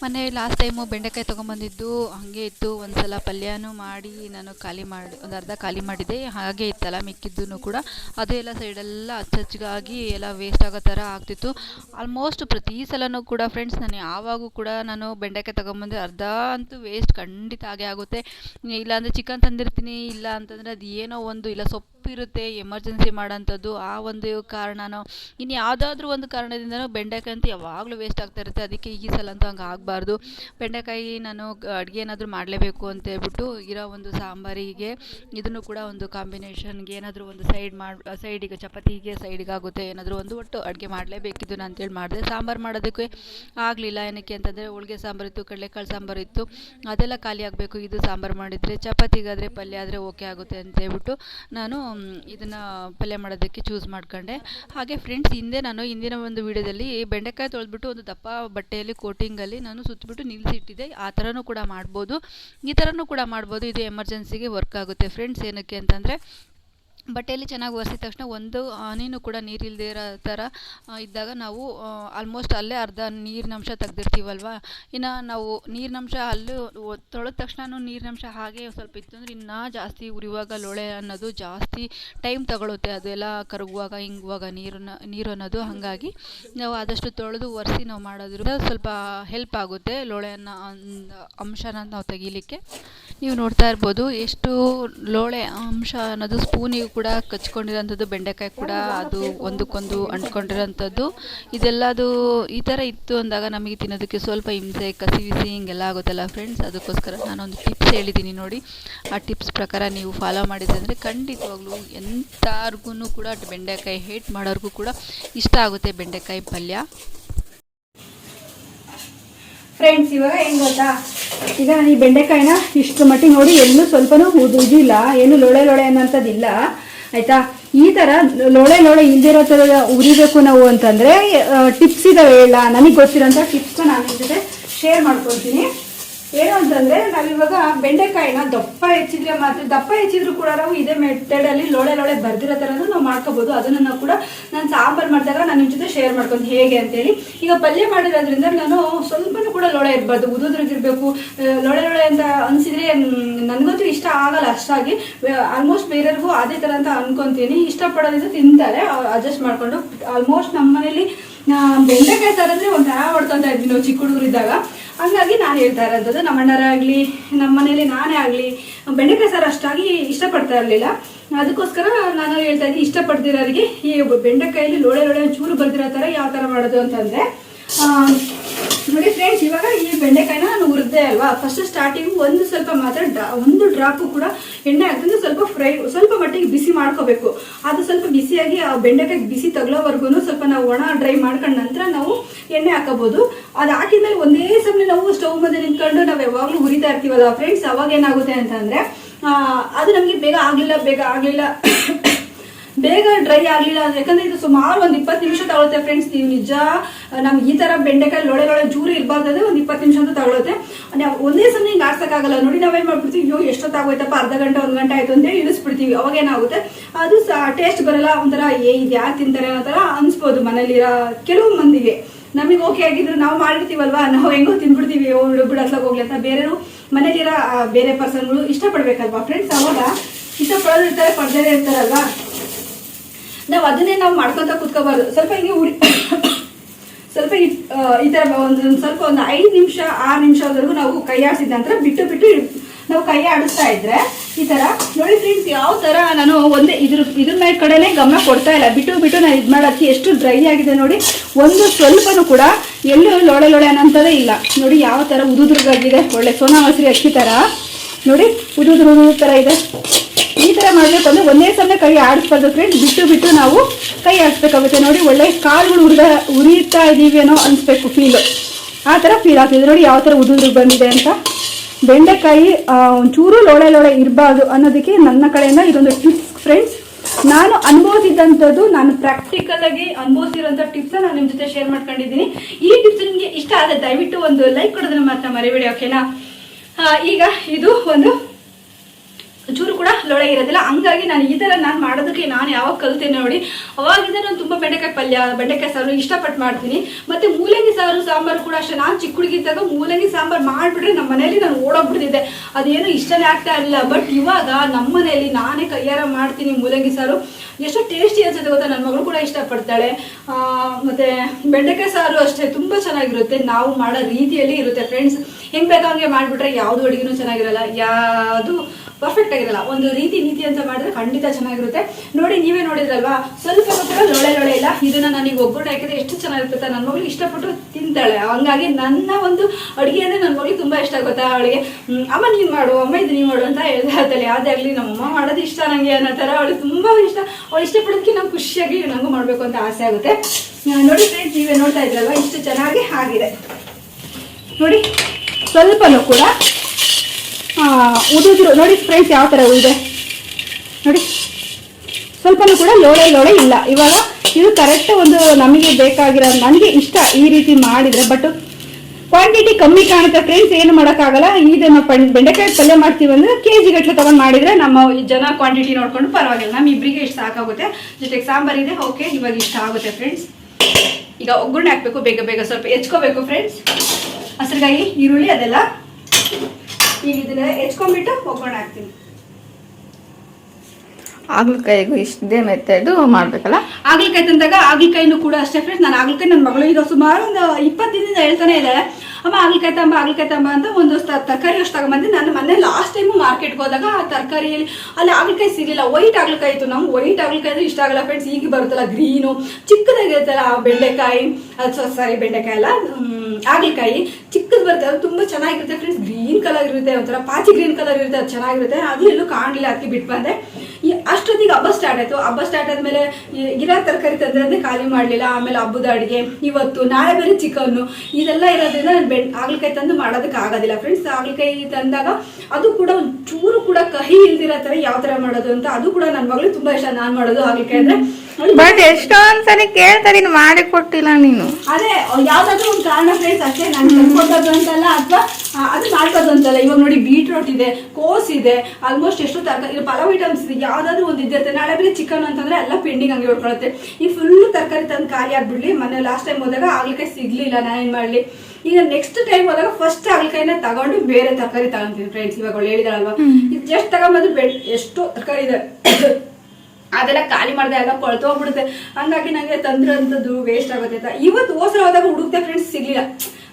ಮೊನ್ನೆ ಲಾಸ್ಟ್ ಟೈಮು ಬೆಂಡೆಕಾಯಿ ತೊಗೊಂಬಂದಿದ್ದು, ಹಾಗೆ ಇತ್ತು. ಒಂದು ಸಲ ಪಲ್ಯನೂ ಮಾಡಿ, ನಾನು ಖಾಲಿ ಮಾಡಿ, ಒಂದು ಅರ್ಧ ಖಾಲಿ ಮಾಡಿದ್ದೆ ಹಾಗೆ ಇತ್ತಲ್ಲ ಮಿಕ್ಕಿದ್ದೂ ಕೂಡ. ಅದು ಎಲ್ಲ ಸೈಡೆಲ್ಲ ಹಚ್ಚಚ್ಗಾಗಿ ಎಲ್ಲ ವೇಸ್ಟ್ ಆಗೋ ಥರ ಆಗ್ತಿತ್ತು. ಆಲ್ಮೋಸ್ಟ್ ಪ್ರತಿ ಸಲನೂ ಕೂಡ ಫ್ರೆಂಡ್ಸ್ ನಾನು ಯಾವಾಗೂ ಕೂಡ ನಾನು ಬೆಂಡೆಕಾಯಿ ತೊಗೊಂಬಂದು ಅರ್ಧ ಅಂತೂ ವೇಸ್ಟ್ ಖಂಡಿತ ಆಗೇ ಆಗುತ್ತೆ. ಇಲ್ಲಾಂದರೆ ಚಿಕನ್ ತಂದಿರ್ತೀನಿ, ಇಲ್ಲ ಅಂತಂದರೆ ಅದು ಏನೋ ಒಂದು, ಇಲ್ಲ ಸೊಪ್ಪಿರುತ್ತೆ ಎಮರ್ಜೆನ್ಸಿ ಮಾಡೋಂಥದ್ದು ಆ ಒಂದು ಕಾರಣನೋ. ಇನ್ನು ಯಾವುದಾದ್ರೂ ಒಂದು ಕಾರಣದಿಂದನೋ ಬೆಂಡೆಕಾಯಿ ಅಂತೂ ಯಾವಾಗಲೂ ವೇಸ್ಟ್ ಆಗ್ತಾ ಇರುತ್ತೆ. ಅದಕ್ಕೆ ಈ ಸಲ ಅಂತೂ ಹಂಗೆ ಆಗಬಾರ್ದು. ಬೆಂಡೆಕಾಯಿ ನಾನು ಅಡುಗೆ ಏನಾದರೂ ಮಾಡಲೇಬೇಕು ಅಂತ ಹೇಳ್ಬಿಟ್ಟು ಇರೋ ಒಂದು ಸಾಂಬಾರಿಗೆ ಇದನ್ನು ಕೂಡ ಒಂದು ಕಾಂಬಿನೇಷನ್ಗೆ ಏನಾದರೂ ಒಂದು ಸೈಡ್ ಮಾಡಿ, ಸೈಡಿಗೆ ಚಪಾತಿಗೆ ಸೈಡಿಗೆ ಆಗುತ್ತೆ ಏನಾದರೂ ಒಂದು ಒಟ್ಟು ಅಡುಗೆ ಮಾಡಲೇಬೇಕಿದ್ದು ನಾನು ಅಂತೇಳಿ ಮಾಡಿದೆ. ಸಾಂಬಾರು ಮಾಡೋದಕ್ಕೆ ಆಗಲಿಲ್ಲ ಏನಕ್ಕೆ ಅಂತಂದರೆ ಹೋಳಿಗೆ ಸಾಂಬಾರು ಇತ್ತು, ಕಡಲೆಕಾಳು ಸಾಂಬಾರು ಇತ್ತು. ಅದೆಲ್ಲ ಖಾಲಿ ಆಗಬೇಕು. ಇದು ಸಾಂಬಾರು ಮಾಡಿದರೆ ಚಪಾತಿಗಾದರೆ ಪಲ್ಯ ಆದರೆ ಓಕೆ ಆಗುತ್ತೆ ಅಂತ ಹೇಳ್ಬಿಟ್ಟು ನಾನು ಇದನ್ನು ಪಲ್ಯ ಮಾಡೋದಕ್ಕೆ ಚೂಸ್ ಮಾಡ್ಕೊಂಡೆ. ಹಾಗೆ ಫ್ರೆಂಡ್ಸ್ ಹಿಂದೆ ನಾನು ಹಿಂದಿನ ಒಂದು ವಿಡಿಯೋದಲ್ಲಿ ಬೆಂಡೆಕಾಯಿ ತೊಳೆದ್ಬಿಟ್ಟು ಒಂದು ದಪ್ಪ ಬಟ್ಟೆಯಲ್ಲಿ ಕೋಟಿಂಗಲ್ಲಿ ನಾನು ಸುತ್ತಬಿಟ್ಟು ನಿಲ್ಲಿಸಿಟ್ಟಿದೆ ಆ ಥರನೂ ಕೂಡ ಮಾಡ್ಬೋದು. ಈ ಥರನೂ ಕೂಡ ಮಾಡ್ಬೋದು. ಇದು ಎಮರ್ಜೆನ್ಸಿಗೆ ವರ್ಕ್ ಆಗುತ್ತೆ. ಫ್ರೆಂಡ್ಸ್ ಏನಕ್ಕೆ ಅಂತಂದರೆ ಬಟ್ಟೆಯಲ್ಲಿ ಚೆನ್ನಾಗಿ ಒರೆಸಿದ ತಕ್ಷಣ ಒಂದು ಹನಿನೂ ಕೂಡ ನೀರಿಲ್ಲದೆ ಇರೋ ಥರ ಇದ್ದಾಗ ನಾವು ಆಲ್ಮೋಸ್ಟ್ ಅಲ್ಲೇ ಅರ್ಧ ನೀರಿನಂಶ ತೆಗ್ದಿರ್ತೀವಲ್ವ? ಇನ್ನು ನಾವು ನೀರಿನಂಶ ಅಲ್ಲೂ ತೊಳೆದ ತಕ್ಷಣ ನೀರಿನಂಶ ಹಾಗೆ ಸ್ವಲ್ಪ ಇತ್ತು ಅಂದರೆ ಇನ್ನೂ ಜಾಸ್ತಿ ಉರಿಯುವಾಗ ಲೋಳೆ ಅನ್ನೋದು ಜಾಸ್ತಿ ಟೈಮ್ ತಗೊಳುತ್ತೆ. ಅದೆಲ್ಲ ಕರಗುವಾಗ ಹಿಂಗುವಾಗ ನೀರನ್ನ, ನೀರು ಅನ್ನೋದು. ಹಾಗಾಗಿ ನಾವು ಆದಷ್ಟು ತೊಳೆದು ಒರೆಸಿ ನಾವು ಮಾಡೋದ್ರಿಂದ ಸ್ವಲ್ಪ ಹೆಲ್ಪ್ ಆಗುತ್ತೆ ಲೋಳೆಯನ್ನು ಅಂಶನ ನಾವು ತೆಗೀಲಿಕ್ಕೆ. ನೀವು ನೋಡ್ತಾ ಇರ್ಬೋದು ಎಷ್ಟು ಲೋಳೆ ಅಂಶ ಅನ್ನೋದು ಸ್ಪೂನಿಗೂ ಕೂಡ ಕಚ್ಕೊಂಡಿರೋಂಥದ್ದು, ಬೆಂಡೆಕಾಯಿ ಕೂಡ ಅದು ಒಂದಕ್ಕೊಂದು ಅಂಟ್ಕೊಂಡಿರೋಂಥದ್ದು. ಇದೆಲ್ಲದು ಈ ಥರ ಇತ್ತು ಅಂದಾಗ ನಮಗೆ ತಿನ್ನೋದಕ್ಕೆ ಸ್ವಲ್ಪ ಹಿಂಸೆ, ಕಸಿ ಬಿಸಿ ಹಿಂಗೆಲ್ಲ ಆಗುತ್ತಲ್ಲ ಫ್ರೆಂಡ್ಸ್ ಅದಕ್ಕೋಸ್ಕರ ನಾನೊಂದು ಟಿಪ್ಸ್ ಹೇಳಿದ್ದೀನಿ ನೋಡಿ. ಆ ಟಿಪ್ಸ್ ಪ್ರಕಾರ ನೀವು ಫಾಲೋ ಮಾಡಿದ್ರೆ ಖಂಡಿತವಾಗ್ಲೂ ಎಂಥವ್ರಿಗೂ ಕೂಡ ಬೆಂಡೆಕಾಯಿ ಹೇಟ್ ಮಾಡೋರ್ಗೂ ಕೂಡ ಇಷ್ಟ ಆಗುತ್ತೆ ಬೆಂಡೆಕಾಯಿ ಪಲ್ಯ. ಫ್ರೆಂಡ್ಸ್ ಇವಾಗ ಹೆಂಗ್ ಗೊತ್ತಾ? ಈಗ ನಾನು ಈ ಬೆಂಡೆಕಾಯಿನ ಇಷ್ಟು ಮಟ್ಟಿಗೆ ನೋಡಿ ಎಲ್ಲೂ ಸ್ವಲ್ಪನೂ ಉದು ಇದಿಲ್ಲ ಏನು ಲೊಳೆ ಲೊಳೆ ಅನ್ನೋಂಥದ್ದಿಲ್ಲ. ಆಯ್ತಾ? ಈ ತರ ಲೊಳೆ ಲೊಳೆ ಇಲ್ದಿರೋ ಥರ ಉರಿಬೇಕು ನಾವು ಅಂತಂದ್ರೆ ಟಿಪ್ಸ್ ಇದಾವೆ ಹೇಳ. ನನಗೆ ಗೊತ್ತಿರೋಂಥ ಟಿಪ್ಸ್ ನಾನು ಜೊತೆ ಶೇರ್ ಮಾಡ್ಕೊಳ್ತೀನಿ. ಏನು ಅಂತಂದ್ರೆ ನಾವಿವಾಗ ಬೆಂಡೆಕಾಯಿನ ದಪ್ಪ ಹೆಚ್ಚಿದ್ರೆ ಮಾತ್ರ ದಪ್ಪ ಹೆಚ್ಚಿದ್ರು ಕೂಡ ನಾವು ಇದೇ ಮೆಥಡ್ ಅಲ್ಲಿ ಲೊಳೆ ಲೊಳೆ ಬರ್ದಿರೋ ಥರನೂ ನಾವು ಮಾಡ್ಕೋಬಹುದು ಅದನ್ನ ನಾವು ಕೂಡ ನಾನು ಸಾಂಬಾರ್ ಮಾಡಿದಾಗ ನಾನು ನಿಮ್ ಜೊತೆ ಶೇರ್ ಮಾಡ್ಕೊಂಡು ಹೇಗೆ ಅಂತೇಳಿ. ಈಗ ಪಲ್ಯ ಮಾಡಿರೋದ್ರಿಂದ ನಾನು ಸ್ವಲ್ಪನೂ ಕೂಡ ಲೊಳೆ ಇರಬಾರ್ದು ಉದುದ್ರಿಗಿರ್ಬೇಕು ಲೋಳೆ ಲೊಳೆ ಅಂತ ಅನ್ಸಿದ್ರೆ ನನಗಂತೂ ಇಷ್ಟ ಆಗಲ್ಲ ಅಷ್ಟಾಗಿ. ಆಲ್ಮೋಸ್ಟ್ ಬೇರೆಯವ್ರಿಗೂ ಅದೇ ಥರ ಅಂತ ಅನ್ಕೊಂತೀನಿ. ಇಷ್ಟಪಡೋದ್ರಿಂದ ತಿಂತಾರೆ ಅಡ್ಜಸ್ಟ್ ಮಾಡ್ಕೊಂಡು. ಆಲ್ಮೋಸ್ಟ್ ನಮ್ಮ ಮನೇಲಿ ಬೆಂಡೆಕಾಯಿ ಸಾರು ಒಂದು ಒಂಥರ ಹೊಡ್ತಾ ಇದ್ವಿ ನಾವು ಚಿಕ್ಕ ಹುಡುಗರಿದ್ದಾಗ ಹಂಗಾಗಿ ನಾನು ಹೇಳ್ತಾ ಇರೋದು, ನಮ್ಮ ಅಣ್ಣರಾಗಲಿ ನಮ್ಮ ಮನೇಲಿ ನಾನೇ ಆಗಲಿ, ಬೆಂಡೆಕಾಯಿ ಸಾರು ಅಷ್ಟಾಗಿ ಇಷ್ಟಪಡ್ತಾ ಇರಲಿಲ್ಲ. ಅದಕ್ಕೋಸ್ಕರ ನಾನು ಹೇಳ್ತಾ ಇದ್ದೀನಿ ಇಷ್ಟಪಡ್ತಿರೋರಿಗೆ ಈ ಬೆಂಡೆಕಾಯಲ್ಲಿ ಲೋಳೆ ಲೋಳೆ ಚೂರು ಬರ್ದಿರೋ ಥರ ಯಾವ ಥರ ಮಾಡೋದು ಅಂತಂದರೆ ನೋಡಿ ಫ್ರೆಂಡ್ಸ್ ಇವಾಗ ಈ ಬೆಂಡೆಕಾಯಿನ ನಾನು ಹುರಿದೆ ಅಲ್ವಾ? ಫಸ್ಟ್ ಸ್ಟಾರ್ಟಿಂಗ್ ಒಂದು ಸ್ವಲ್ಪ ಮಾತ್ರ ಒಂದು ಡ್ರಾಪು ಕೂಡ ಎಣ್ಣೆ ಹಾಕಿದ್ರೆ ಸ್ವಲ್ಪ ಫ್ರೈ ಸ್ವಲ್ಪ ಮಟ್ಟಿಗೆ ಬಿಸಿ ಮಾಡ್ಕೋಬೇಕು. ಅದು ಸ್ವಲ್ಪ ಬಿಸಿಯಾಗಿ, ಆ ಬೆಂಡೆಕಾಯಿ ಬಿಸಿ ತಗೊಳ್ಳೋವರೆಗೂ ಸ್ವಲ್ಪ ನಾವು ಒಣ ಡ್ರೈ ಮಾಡ್ಕೊಂಡ ನಂತರ ನಾವು ಎಣ್ಣೆ ಹಾಕೋಬಹುದು ಅದು ಹಾಕಿದ್ಮೇಲೆ ಒಂದೇ ಸಮಯ ನಾವು ಸ್ಟವ್ ಮಧ್ಯೆ ನಿಂತ್ಕೊಂಡು ನಾವು ಯಾವಾಗಲೂ ಹುರಿತಾ ಇರ್ತೀವಲ್ಲ ಫ್ರೆಂಡ್ಸ್ ಅವಾಗ ಏನಾಗುತ್ತೆ ಅಂತಂದ್ರೆ ಅದು ನಮಗೆ ಬೇಗ ಆಗಲಿಲ್ಲ ಬೇಗ ಆಗಲಿಲ್ಲ. ಬೇಗ ಡ್ರೈ ಆಗಲಿಲ್ಲ ಅಂದ್ರೆ ಯಾಕಂದ್ರೆ ಇದು ಸುಮಾರು ಒಂದು ಇಪ್ಪತ್ತು ನಿಮಿಷ ತಗೊಳುತ್ತೆ ಫ್ರೆಂಡ್ಸ್ ನೀವು ನಿಜ ನಮ್ಗೆ ಈ ತರ ಬೆಂಡೆಕಾಯಿ ಲೊಳೆ ಲೊಳೆ ಜೂರಿ ಇರಬಾರ್ದಂದ್ರೆ ಒಂದು ಇಪ್ಪತ್ತು ನಿಮಿಷ ಅಂತ ತಗೊಳುತ್ತೆ. ಒಂದೇ ಸಮಯ ಹಿಂಗೆ ಆಡ್ಸಕ್ಕಾಗಲ್ಲ. ನೋಡಿ ನಾವೇನ್ ಮಾಡ್ಬಿಡ್ತೀವಿ, ಅಯ್ಯೋ, ಎಷ್ಟೊತ್ತಾಗೋಯ್ತಪ್ಪ, ಅರ್ಧ ಗಂಟೆ, ಒಂದು ಗಂಟೆ ಆಯ್ತು ಅಂತೇಳಿ ಇಳಿಸ್ಬಿಡ್ತೀವಿ. ಅವಾಗ ಏನಾಗುತ್ತೆ, ಅದು ಟೇಸ್ಟ್ ಬರಲ್ಲ, ಒಂಥರ ಏ, ಇದು ಯಾರು ತಿಂತಾರೆ ಅನ್ನೋ ಥರ ಅನ್ಸ್ಬೋದು ಮನೇಲಿರೋ ಕೆಲವು ಮಂದಿಗೆ. ನಮಗೆ ಓಕೆ ಆಗಿದ್ರು ನಾವು ಮಾಡಿರ್ತೀವಲ್ವಾ ನಾವು ಹೆಂಗೋ ತಿಂದ್ಬಿಡ್ತೀವಿ ಬಿಡಸ್ಲಾಗ ಹೋಗ್ಲಿ ಅಂತ ಬೇರೆಯವರು ಮನೇಲಿರೋ ಬೇರೆ ಪರ್ಸನ್ಗಳು ಇಷ್ಟಪಡ್ಬೇಕಲ್ವಾ? ಫ್ರೆಂಡ್ಸ್ ಅವಾಗ ಇಷ್ಟಪಡೋದು ಇರ್ತಾರೆ ಪಡ್ದೇ ಇರ್ತಾರಲ್ವಾ? ನಾವು ಅದನ್ನೇ ನಾವು ಮಾಡ್ಕೊತ ಕುತ್ಕೋಬಾರ್ದು. ಸ್ವಲ್ಪ ಹಿಂಗೆ ಉರಿ ಸ್ವಲ್ಪ ಈ ತರ ಒಂದು ಸ್ವಲ್ಪ ಒಂದು ಐದು ನಿಮಿಷ, ಆರು ನಿಮಿಷವರೆಗೂ ನಾವು ಕೈ ಆಡಿಸಿದ ನಂತರ ಬಿಟ್ಟು ಬಿಟ್ಟು ನಾವು ಕೈ ಆಡಿಸ್ತಾ ಇದ್ರೆ ಈ ಥರ ನೋಡಿ ಫ್ರೆಂಡ್ಸ್ ಯಾವ ಥರ ನಾನು ಒಂದೇ ಇದ್ರ ಇದ್ರ ಮೇಲೆ ಕಡೆನೇ ಗಮನ ಕೊಡ್ತಾ ಇಲ್ಲ. ಬಿಟ್ಟು ಬಿಟ್ಟು ನಾನು ಇದು ಮಾಡಕ್ಕೆ ಎಷ್ಟು ಡ್ರೈ ಆಗಿದೆ ನೋಡಿ. ಒಂದು ಸ್ವಲ್ಪನೂ ಕೂಡ ಎಲ್ಲೂ ಲೋಳೆ ಲೋಳೆ ಅನ್ನೋಂಥದ್ದೇ ಇಲ್ಲ. ನೋಡಿ ಯಾವ ಥರ ಉದುದ್ರಗಾಗಿದೆ. ಒಳ್ಳೆ ಸೋನಾ ಮಸರಿ ಅಕ್ಕಿ ಥರ ನೋಡಿ ಉದುದ್ರ ಥರ ಇದೆ. ಈ ತರ ಮಾಡ್ಬೇಕು ಅಂದ್ರೆ ಒಂದೇ ಸಮಯ ಕೈ ಆಡಿಸ್ಬಾರ್ದು ಫ್ರೆಂಡ್ಸ್ ಬಿಟ್ಟು ಬಿಟ್ಟು ನಾವು ಕೈ ಆಡಿಸ್ಬೇಕಾಗುತ್ತೆ. ನೋಡಿ, ಒಳ್ಳೆ ಕಾಲುಗಳು ಉರಿದ, ಉರಿತಾ ಇದೀವಿ ಅನ್ನೋ ಅನ್ಸ್ಬೇಕು ಫೀಲ್ ಆ ತರ ಫೀಲ್ ಆಗ್ತಿದೆ. ನೋಡಿ, ಯಾವ ತರ ಉದುರು ಬಂದಿದೆ ಅಂತ. ಬೆಂಡೆಕಾಯಿ ಒಂಚೂರು ಲೋಳೆ ಲೋಳೆ ಇರಬಾರ್ದು ಅನ್ನೋದಕ್ಕೆ ನನ್ನ ಕಡೆಯಿಂದ ಇದೊಂದು ಟಿಪ್ಸ್ ಫ್ರೆಂಡ್ಸ್ ನಾನು ಅನುಭವಿಸಿದಂಥದ್ದು, ನಾನು ಪ್ರಾಕ್ಟಿಕಲ್ ಆಗಿ ಅನುಭವಿಸಿರೋಂಥ ಟಿಪ್ಸ್ ನಾನು ನಿಮ್ಮ ಜೊತೆ ಶೇರ್ ಮಾಡ್ಕೊಂಡಿದ್ದೀನಿ. ಈ ಟಿಪ್ಸ್ ನಿಮಗೆ ಇಷ್ಟ ಆದ್ರೆ ದಯವಿಟ್ಟು ಒಂದು ಲೈಕ್ ಕೊಡೋದನ್ನ ಮಾತ್ರ ಮರಿಬೇಡಿ ಓಕೆನಾ ಈಗ ಇದು ಒಂದು ಚೂರು ಕೂಡ ಲೊಳೆ ಇರೋದಿಲ್ಲ. ಹಂಗಾಗಿ ನಾನು ಈ ಥರ ನಾನು ಮಾಡೋದಕ್ಕೆ ನಾನು ಯಾವಾಗ ಕಲ್ತೇನೆ ನೋಡಿ ಅವಾಗಿಂದ ನಾನು ತುಂಬ ಬೆಂಡೆಕಾಯಿ ಪಲ್ಯ, ಬೆಂಡೆಕಾಯಿ ಸಾರು ಇಷ್ಟಪಟ್ಟು ಮಾಡ್ತೀನಿ. ಮತ್ತೆ ಮೂಲಂಗಿ ಸಾರು, ಸಾಂಬಾರು ಕೂಡ ಅಷ್ಟೇ. ನಾನು ಚಿಕ್ಕ ಹುಡುಗಿದ್ದಾಗ ಮೂಲಂಗಿ ಸಾಂಬಾರು ಮಾಡಿಬಿಟ್ರೆ ನಮ್ಮ ಮನೇಲಿ ನಾನು ಓಡೋಗ್ಬಿಡ್ತಿದ್ದೆ. ಅದೇನು ಇಷ್ಟನೇ ಆಗ್ತಾ ಇರಲಿಲ್ಲ. ಬಟ್ ಇವಾಗ ನಮ್ಮ ಮನೆಯಲ್ಲಿ ನಾನೇ ಕೈಯಾರ ಮಾಡ್ತೀನಿ ಮೂಲಂಗಿ ಸಾರು. ಎಷ್ಟು ಟೇಸ್ಟಿ ಅನ್ಸುತ್ತೆ ಗೊತ್ತಾ? ನನ್ನ ಮಗಳು ಕೂಡ ಇಷ್ಟಪಡ್ತಾಳೆ. ಮತ್ತೆ ಬೆಂಡೆಕಾಯಿ ಸಾರು ಅಷ್ಟೇ, ತುಂಬ ಚೆನ್ನಾಗಿರುತ್ತೆ. ನಾವು ಮಾಡೋ ರೀತಿಯಲ್ಲಿ ಇರುತ್ತೆ. ಫ್ರೆಂಡ್ಸ್ ಹೆಂಗ್ ಬೇಕಾದಂಗೆ ಮಾಡಿಬಿಟ್ರೆ ಯಾವುದು ಅಡುಗೆನೂ ಚೆನ್ನಾಗಿರಲ್ಲ. ಯಾವುದು ಪರ್ಫೆಕ್ಟ್ ಆಗಿರಲ್ಲ. ಒಂದು ರೀತಿ ನೀತಿ ಅಂತ ಮಾಡಿದ್ರೆ ಖಂಡಿತ ಚೆನ್ನಾಗಿರುತ್ತೆ. ನೋಡಿ, ನೀವೇ ನೋಡಿದ್ರಲ್ವಾ? ಸ್ವಲ್ಪ ಕೂಡ ಲೊಳೆ ಲೊಳೆ ಇಲ್ಲ. ಇದನ್ನ ನನಗೆ ಒಗ್ಗರಣೆ ಹಾಕಿದ್ರೆ ಎಷ್ಟು ಚೆನ್ನಾಗಿರುತ್ತೆ ನನ್ನ ಮಗಳು ಇಷ್ಟಪಟ್ಟು ತಿಂತಾಳೆ. ಹಂಗಾಗಿ ನನ್ನ ಒಂದು ಅಡುಗೆ ಅಂದ್ರೆ ನನ್ನ ಮಗಳಿಗೆ ತುಂಬಾ ಇಷ್ಟ ಗೊತ್ತಾ ಅವಳಿಗೆ ಅಮ್ಮ ನೀನ್ ಮಾಡು, ಅಮ್ಮ ಇದು ನೀವು ಮಾಡು ಅಂತ ಹೇಳ್ತಾಳೆ ಯಾವುದೇ ಆಗಲಿ ನಮ್ಮಮ್ಮ ಮಾಡೋದು ಇಷ್ಟ ನನಗೆ ಅನ್ನೋ ಥರ ಅವಳಿಗೆ ತುಂಬಾ ಇಷ್ಟ. ಅವಳು ಇಷ್ಟಪಡೋದಕ್ಕೆ ನಾವು ಖುಷಿಯಾಗಿ ನನಗೂ ಮಾಡಬೇಕು ಅಂತ ಆಸೆ ಆಗುತ್ತೆ. ನೋಡಿ ಫ್ರೆಂಡ್ಸ್ ನೀವೇ ನೋಡ್ತಾ ಇದ್ರಲ್ವಾ? ಇಷ್ಟು ಚೆನ್ನಾಗಿ ಆಗಿದೆ. ನೋಡಿ, ಸ್ವಲ್ಪನೂ ಕೂಡ ಉದುದ್ರು ನೋಡಿ ಫ್ರೆಂಡ್ಸ್ ಯಾವ ಥರ ಇದೆ ನೋಡಿ. ಸ್ವಲ್ಪನೂ ಕೂಡ ಲೋಳೆ ಲೋಳೆ ಇಲ್ಲ. ಇವಾಗ ಇದು ಕರೆಕ್ಟ್ ಒಂದು ನಮಗೆ ಬೇಕಾಗಿರೋ ನನಗೆ ಇಷ್ಟ ಈ ರೀತಿ ಮಾಡಿದ್ರೆ ಬಟ್ ಕ್ವಾಂಟಿಟಿ ಕಮ್ಮಿ ಕಾಣುತ್ತೆ ಫ್ರೆಂಡ್ಸ್ ಏನು ಮಾಡೋಕ್ಕಾಗಲ್ಲ. ಇದನ್ನು ಪಣ್- ಬೆಂಡೆಕಾಯಿ ಪಲ್ಯ ಮಾಡ್ತೀವಿ ಅಂದ್ರೆ ಕೆ ಜಿ ಗಟ್ಟಲೆ ತಗೊಂಡು ಮಾಡಿದ್ರೆ ನಮ್ಮ ಜನ ಕ್ವಾಂಟಿಟಿ ನೋಡ್ಕೊಂಡು ಪರವಾಗಿಲ್ಲ. ನಮ್ಮ ಇಬ್ಬರಿಗೆ ಇಷ್ಟು ಸಾಕಾಗುತ್ತೆ. ಜೊತೆಗೆ ಸಾಂಬಾರ್ ಇದೆ ಓಕೆ ಇವಾಗ ಇಷ್ಟ ಆಗುತ್ತೆ ಫ್ರೆಂಡ್ಸ್ ಈಗ ಒಗ್ಗರಣೆ ಹಾಕ್ಬೇಕು, ಬೇಗ ಬೇಗ ಸ್ವಲ್ಪ ಹೆಚ್ಕೋಬೇಕು ಫ್ರೆಂಡ್ಸ್ ಹಸಿರುಗಾಯಿ, ಈರುಳ್ಳಿ ಅದೆಲ್ಲ ಈಗ ಇದನ್ನ ಹೆಚ್ಕೊಂಡ್ಬಿಟ್ಟು ಒಗ್ಗರಣೆ ಹಾಕ್ತೀನಿ. ಆಗ್ಲಕಾಯಿಗೂ ಇಷ್ಟೇ ಮೆಥಡು ಮಾಡ್ಬೇಕಲ್ಲ? ಆಗ್ಲಿಕಾಯಿ ತಂದಾಗ ಆಗ್ಲಿಕಾಯಿನೂ ಕೂಡ ಅಷ್ಟೇ ಫ್ರೆಂಡ್ಸ್ ನಾನು ಆಗ್ಲಿಕಾಯಿ ನನ್ನ ಮಗಳು ಈಗ ಸುಮಾರು ಒಂದು ಇಪ್ಪತ್ತು ದಿನದಿಂದ ಹೇಳ್ತಾನೆ ಇದ್ದಾಳೆ. ಅಮ್ಮ ಆಗ್ಲಿಕಾಯಿ ತಂಬ ತಂಬ ಅಂತ ಒಂದು ತರಕಾರಿ ಅಷ್ಟು ತಗೊಂಬಂದು ನಾನು ಮನೆ ಲಾಸ್ಟ್ ಟೈಮು ಮಾರ್ಕೆಟ್ಗೆ ಹೋದಾಗ ಆ ತರಕಾರಿಯಲ್ಲಿ ಅಲ್ಲಿ ಆಗ್ಲಿಕಾಯಿ ಸಿಗಲಿಲ್ಲ. ವೈಟ್ ಆಗ್ಲಿಕಾಯಿ ಇತ್ತು. ನಮ್ಗೆ ವೈಟ್ ಆಗ್ಲಿಕಾಯಿ ಇಷ್ಟ ಆಗಲ್ಲ ಫ್ರೆಂಡ್ಸ್ ಈಗ ಬರುತ್ತಲ್ಲ ಗ್ರೀನು ಚಿಕ್ಕದಾಗಿರುತ್ತಲ್ಲ ಆ ಬೆಂಡೆಕಾಯಿ ಅದು ಸಾರಿ ಬೆಂಡೆಕಾಯಿ ಅಲ್ಲ ಆಗ್ಲಿಕಾಯಿ ಚಿಕ್ಕದು ಬರುತ್ತೆ. ಅದು ತುಂಬ ಚೆನ್ನಾಗಿರುತ್ತೆ ಫ್ರೆಂಡ್ಸ್ ಗ್ರೀನ್ ಕಲರ್ ಇರುತ್ತೆ. ಒಂಥರ ಪಾಚಿ ಗ್ರೀನ್ ಕಲರ್ ಇರುತ್ತೆ. ಅದು ಚೆನ್ನಾಗಿರುತ್ತೆ. ಅದು ಎಲ್ಲೂ ಕಾಣಲಿಲ್ಲ. ಅದಕ್ಕೆ ಬಿಟ್ಟು ಬಂದೆ. ಈ ಅಷ್ಟೊತ್ತಿಗೆ ಹಬ್ಬ ಸ್ಟಾರ್ಟ್ ಆಯ್ತು. ಹಬ್ಬ ಸ್ಟಾರ್ಟ್ ಆದ್ಮೇಲೆ ಇರೋ ತರಕಾರಿ ತಂದ್ರೆ ಖಾಲಿ ಮಾಡಲಿಲ್ಲ. ಆಮೇಲೆ ಹಬ್ಬದ ಅಡುಗೆ. ಇವತ್ತು ನಾಳೆ ಬೇರೆ ಚಿಕನ್ನು ಇದೆಲ್ಲ ಇರೋದ್ರಿಂದ ಬೆಣ್ ಆಗ್ಲಿಕಾಯಿ ತಂದು ಮಾಡೋದಕ್ಕೆ ಆಗೋದಿಲ್ಲ ಫ್ರೆಂಡ್ಸ್ ಆಗ್ಲಿಕಾಯಿ ತಂದಾಗ ಅದು ಕೂಡ ಚೂರು ಕೂಡ ಕಹಿ ಇಲ್ದಿರೋ ಥರ ಯಾವ ಥರ ಮಾಡೋದು ಅಂತ ಅದು ಕೂಡ ನನ್ನ ಮಗಳು ತುಂಬಾ ಇಷ್ಟ. ನಾನು ಮಾಡೋದು ಆಗ್ಲಿಕಾಯಿ ಅಂದ್ರೆ ಬಟ್ ಎಷ್ಟೊಂದ್ಸರಿ ಕೇಳ್ತಾರೆ ನೀನು ಮಾಡಿ ಕೊಟ್ಟಿಲ್ಲ ನೀನು. ಅದೇ ಯಾವ್ದಾದ್ರು ಒಂದು ಕಾರಣ ಫ್ರೆಂಡ್ಸ್ ಅಷ್ಟೇ. ನಾನು ತಂದ್ಕೊಡೋದು ಅಂತಲ್ಲ ಅಥವಾ ಅದು ಮಾಡ್ಕೋದು ಅಂತಲ್ಲ. ಇವಾಗ ನೋಡಿ ಬೀಟ್ರೋಟ್ ಇದೆ ಕೋಸ್ ಇದೆ ಆಲ್ಮೋಸ್ಟ್ ಎಷ್ಟು ತರಕಾರಿ ಪಲಾವ್ ಐಟಮ್ಸ್ ಇದೆ. ಯಾವ್ದಾದ್ರು ಒಂದು ಇದ್ದಿರುತ್ತೆ. ನಾಳೆ ಬೇರೆ ಚಿಕನ್ ಅಂತಂದ್ರೆ ಎಲ್ಲ ಪೆಂಡಿಂಗ್ ಹಂಗೆ ಹೊಡ್ಕೊಳುತ್ತೆ ಈ ಫುಲ್ ತರಕಾರಿ ತಂದು ಖಾಲಿ ಆಗ್ಬಿಡ್ಲಿ. ಮೊನ್ನೆ ಲಾಸ್ಟ್ ಟೈಮ್ ಹೋದಾಗ ಆಗ್ಲಿಕ್ಕೆ ಸಿಗ್ಲಿಲ್ಲ. ನಾನೇನ್ ಮಾಡ್ಲಿ? ಈಗ ನೆಕ್ಸ್ಟ್ ಟೈಮ್ ಹೋದಾಗ ಫಸ್ಟ್ ಹಾಗಲಕಾಯಿನ ತಗೊಂಡು ಬೇರೆ ತರಕಾರಿ ತಗೊಂತೀನಿ ಫ್ರೆಂಡ್ಸ್ ಇವಾಗ ಅವಳು ಹೇಳಿದಾಳಲ್ವಾ ಇದು ಜಸ್ಟ್ ತಗೊಂಬಂದು ಬೆಳ್ ಎಷ್ಟು ತರಕಾರಿ ಇದೆ. ಅದೆಲ್ಲ ಖಾಲಿ ಮಾಡಿದೆ ಎಲ್ಲ ಕೊಳ್ತೋಗ್ಬಿಡುತ್ತೆ ಹಂಗಾಗಿ ನನಗೆ ತಂದ್ರಂಥದ್ದು ವೇಸ್ಟ್ ಆಗುತ್ತೆ ಇವತ್ತು ಹೋಸರ ಹೋದಾಗ ಹುಡುಕ್ತೆ ಫ್ರೆಂಡ್ಸ್ ಸಿಗ್ಲಿಲ್ಲ.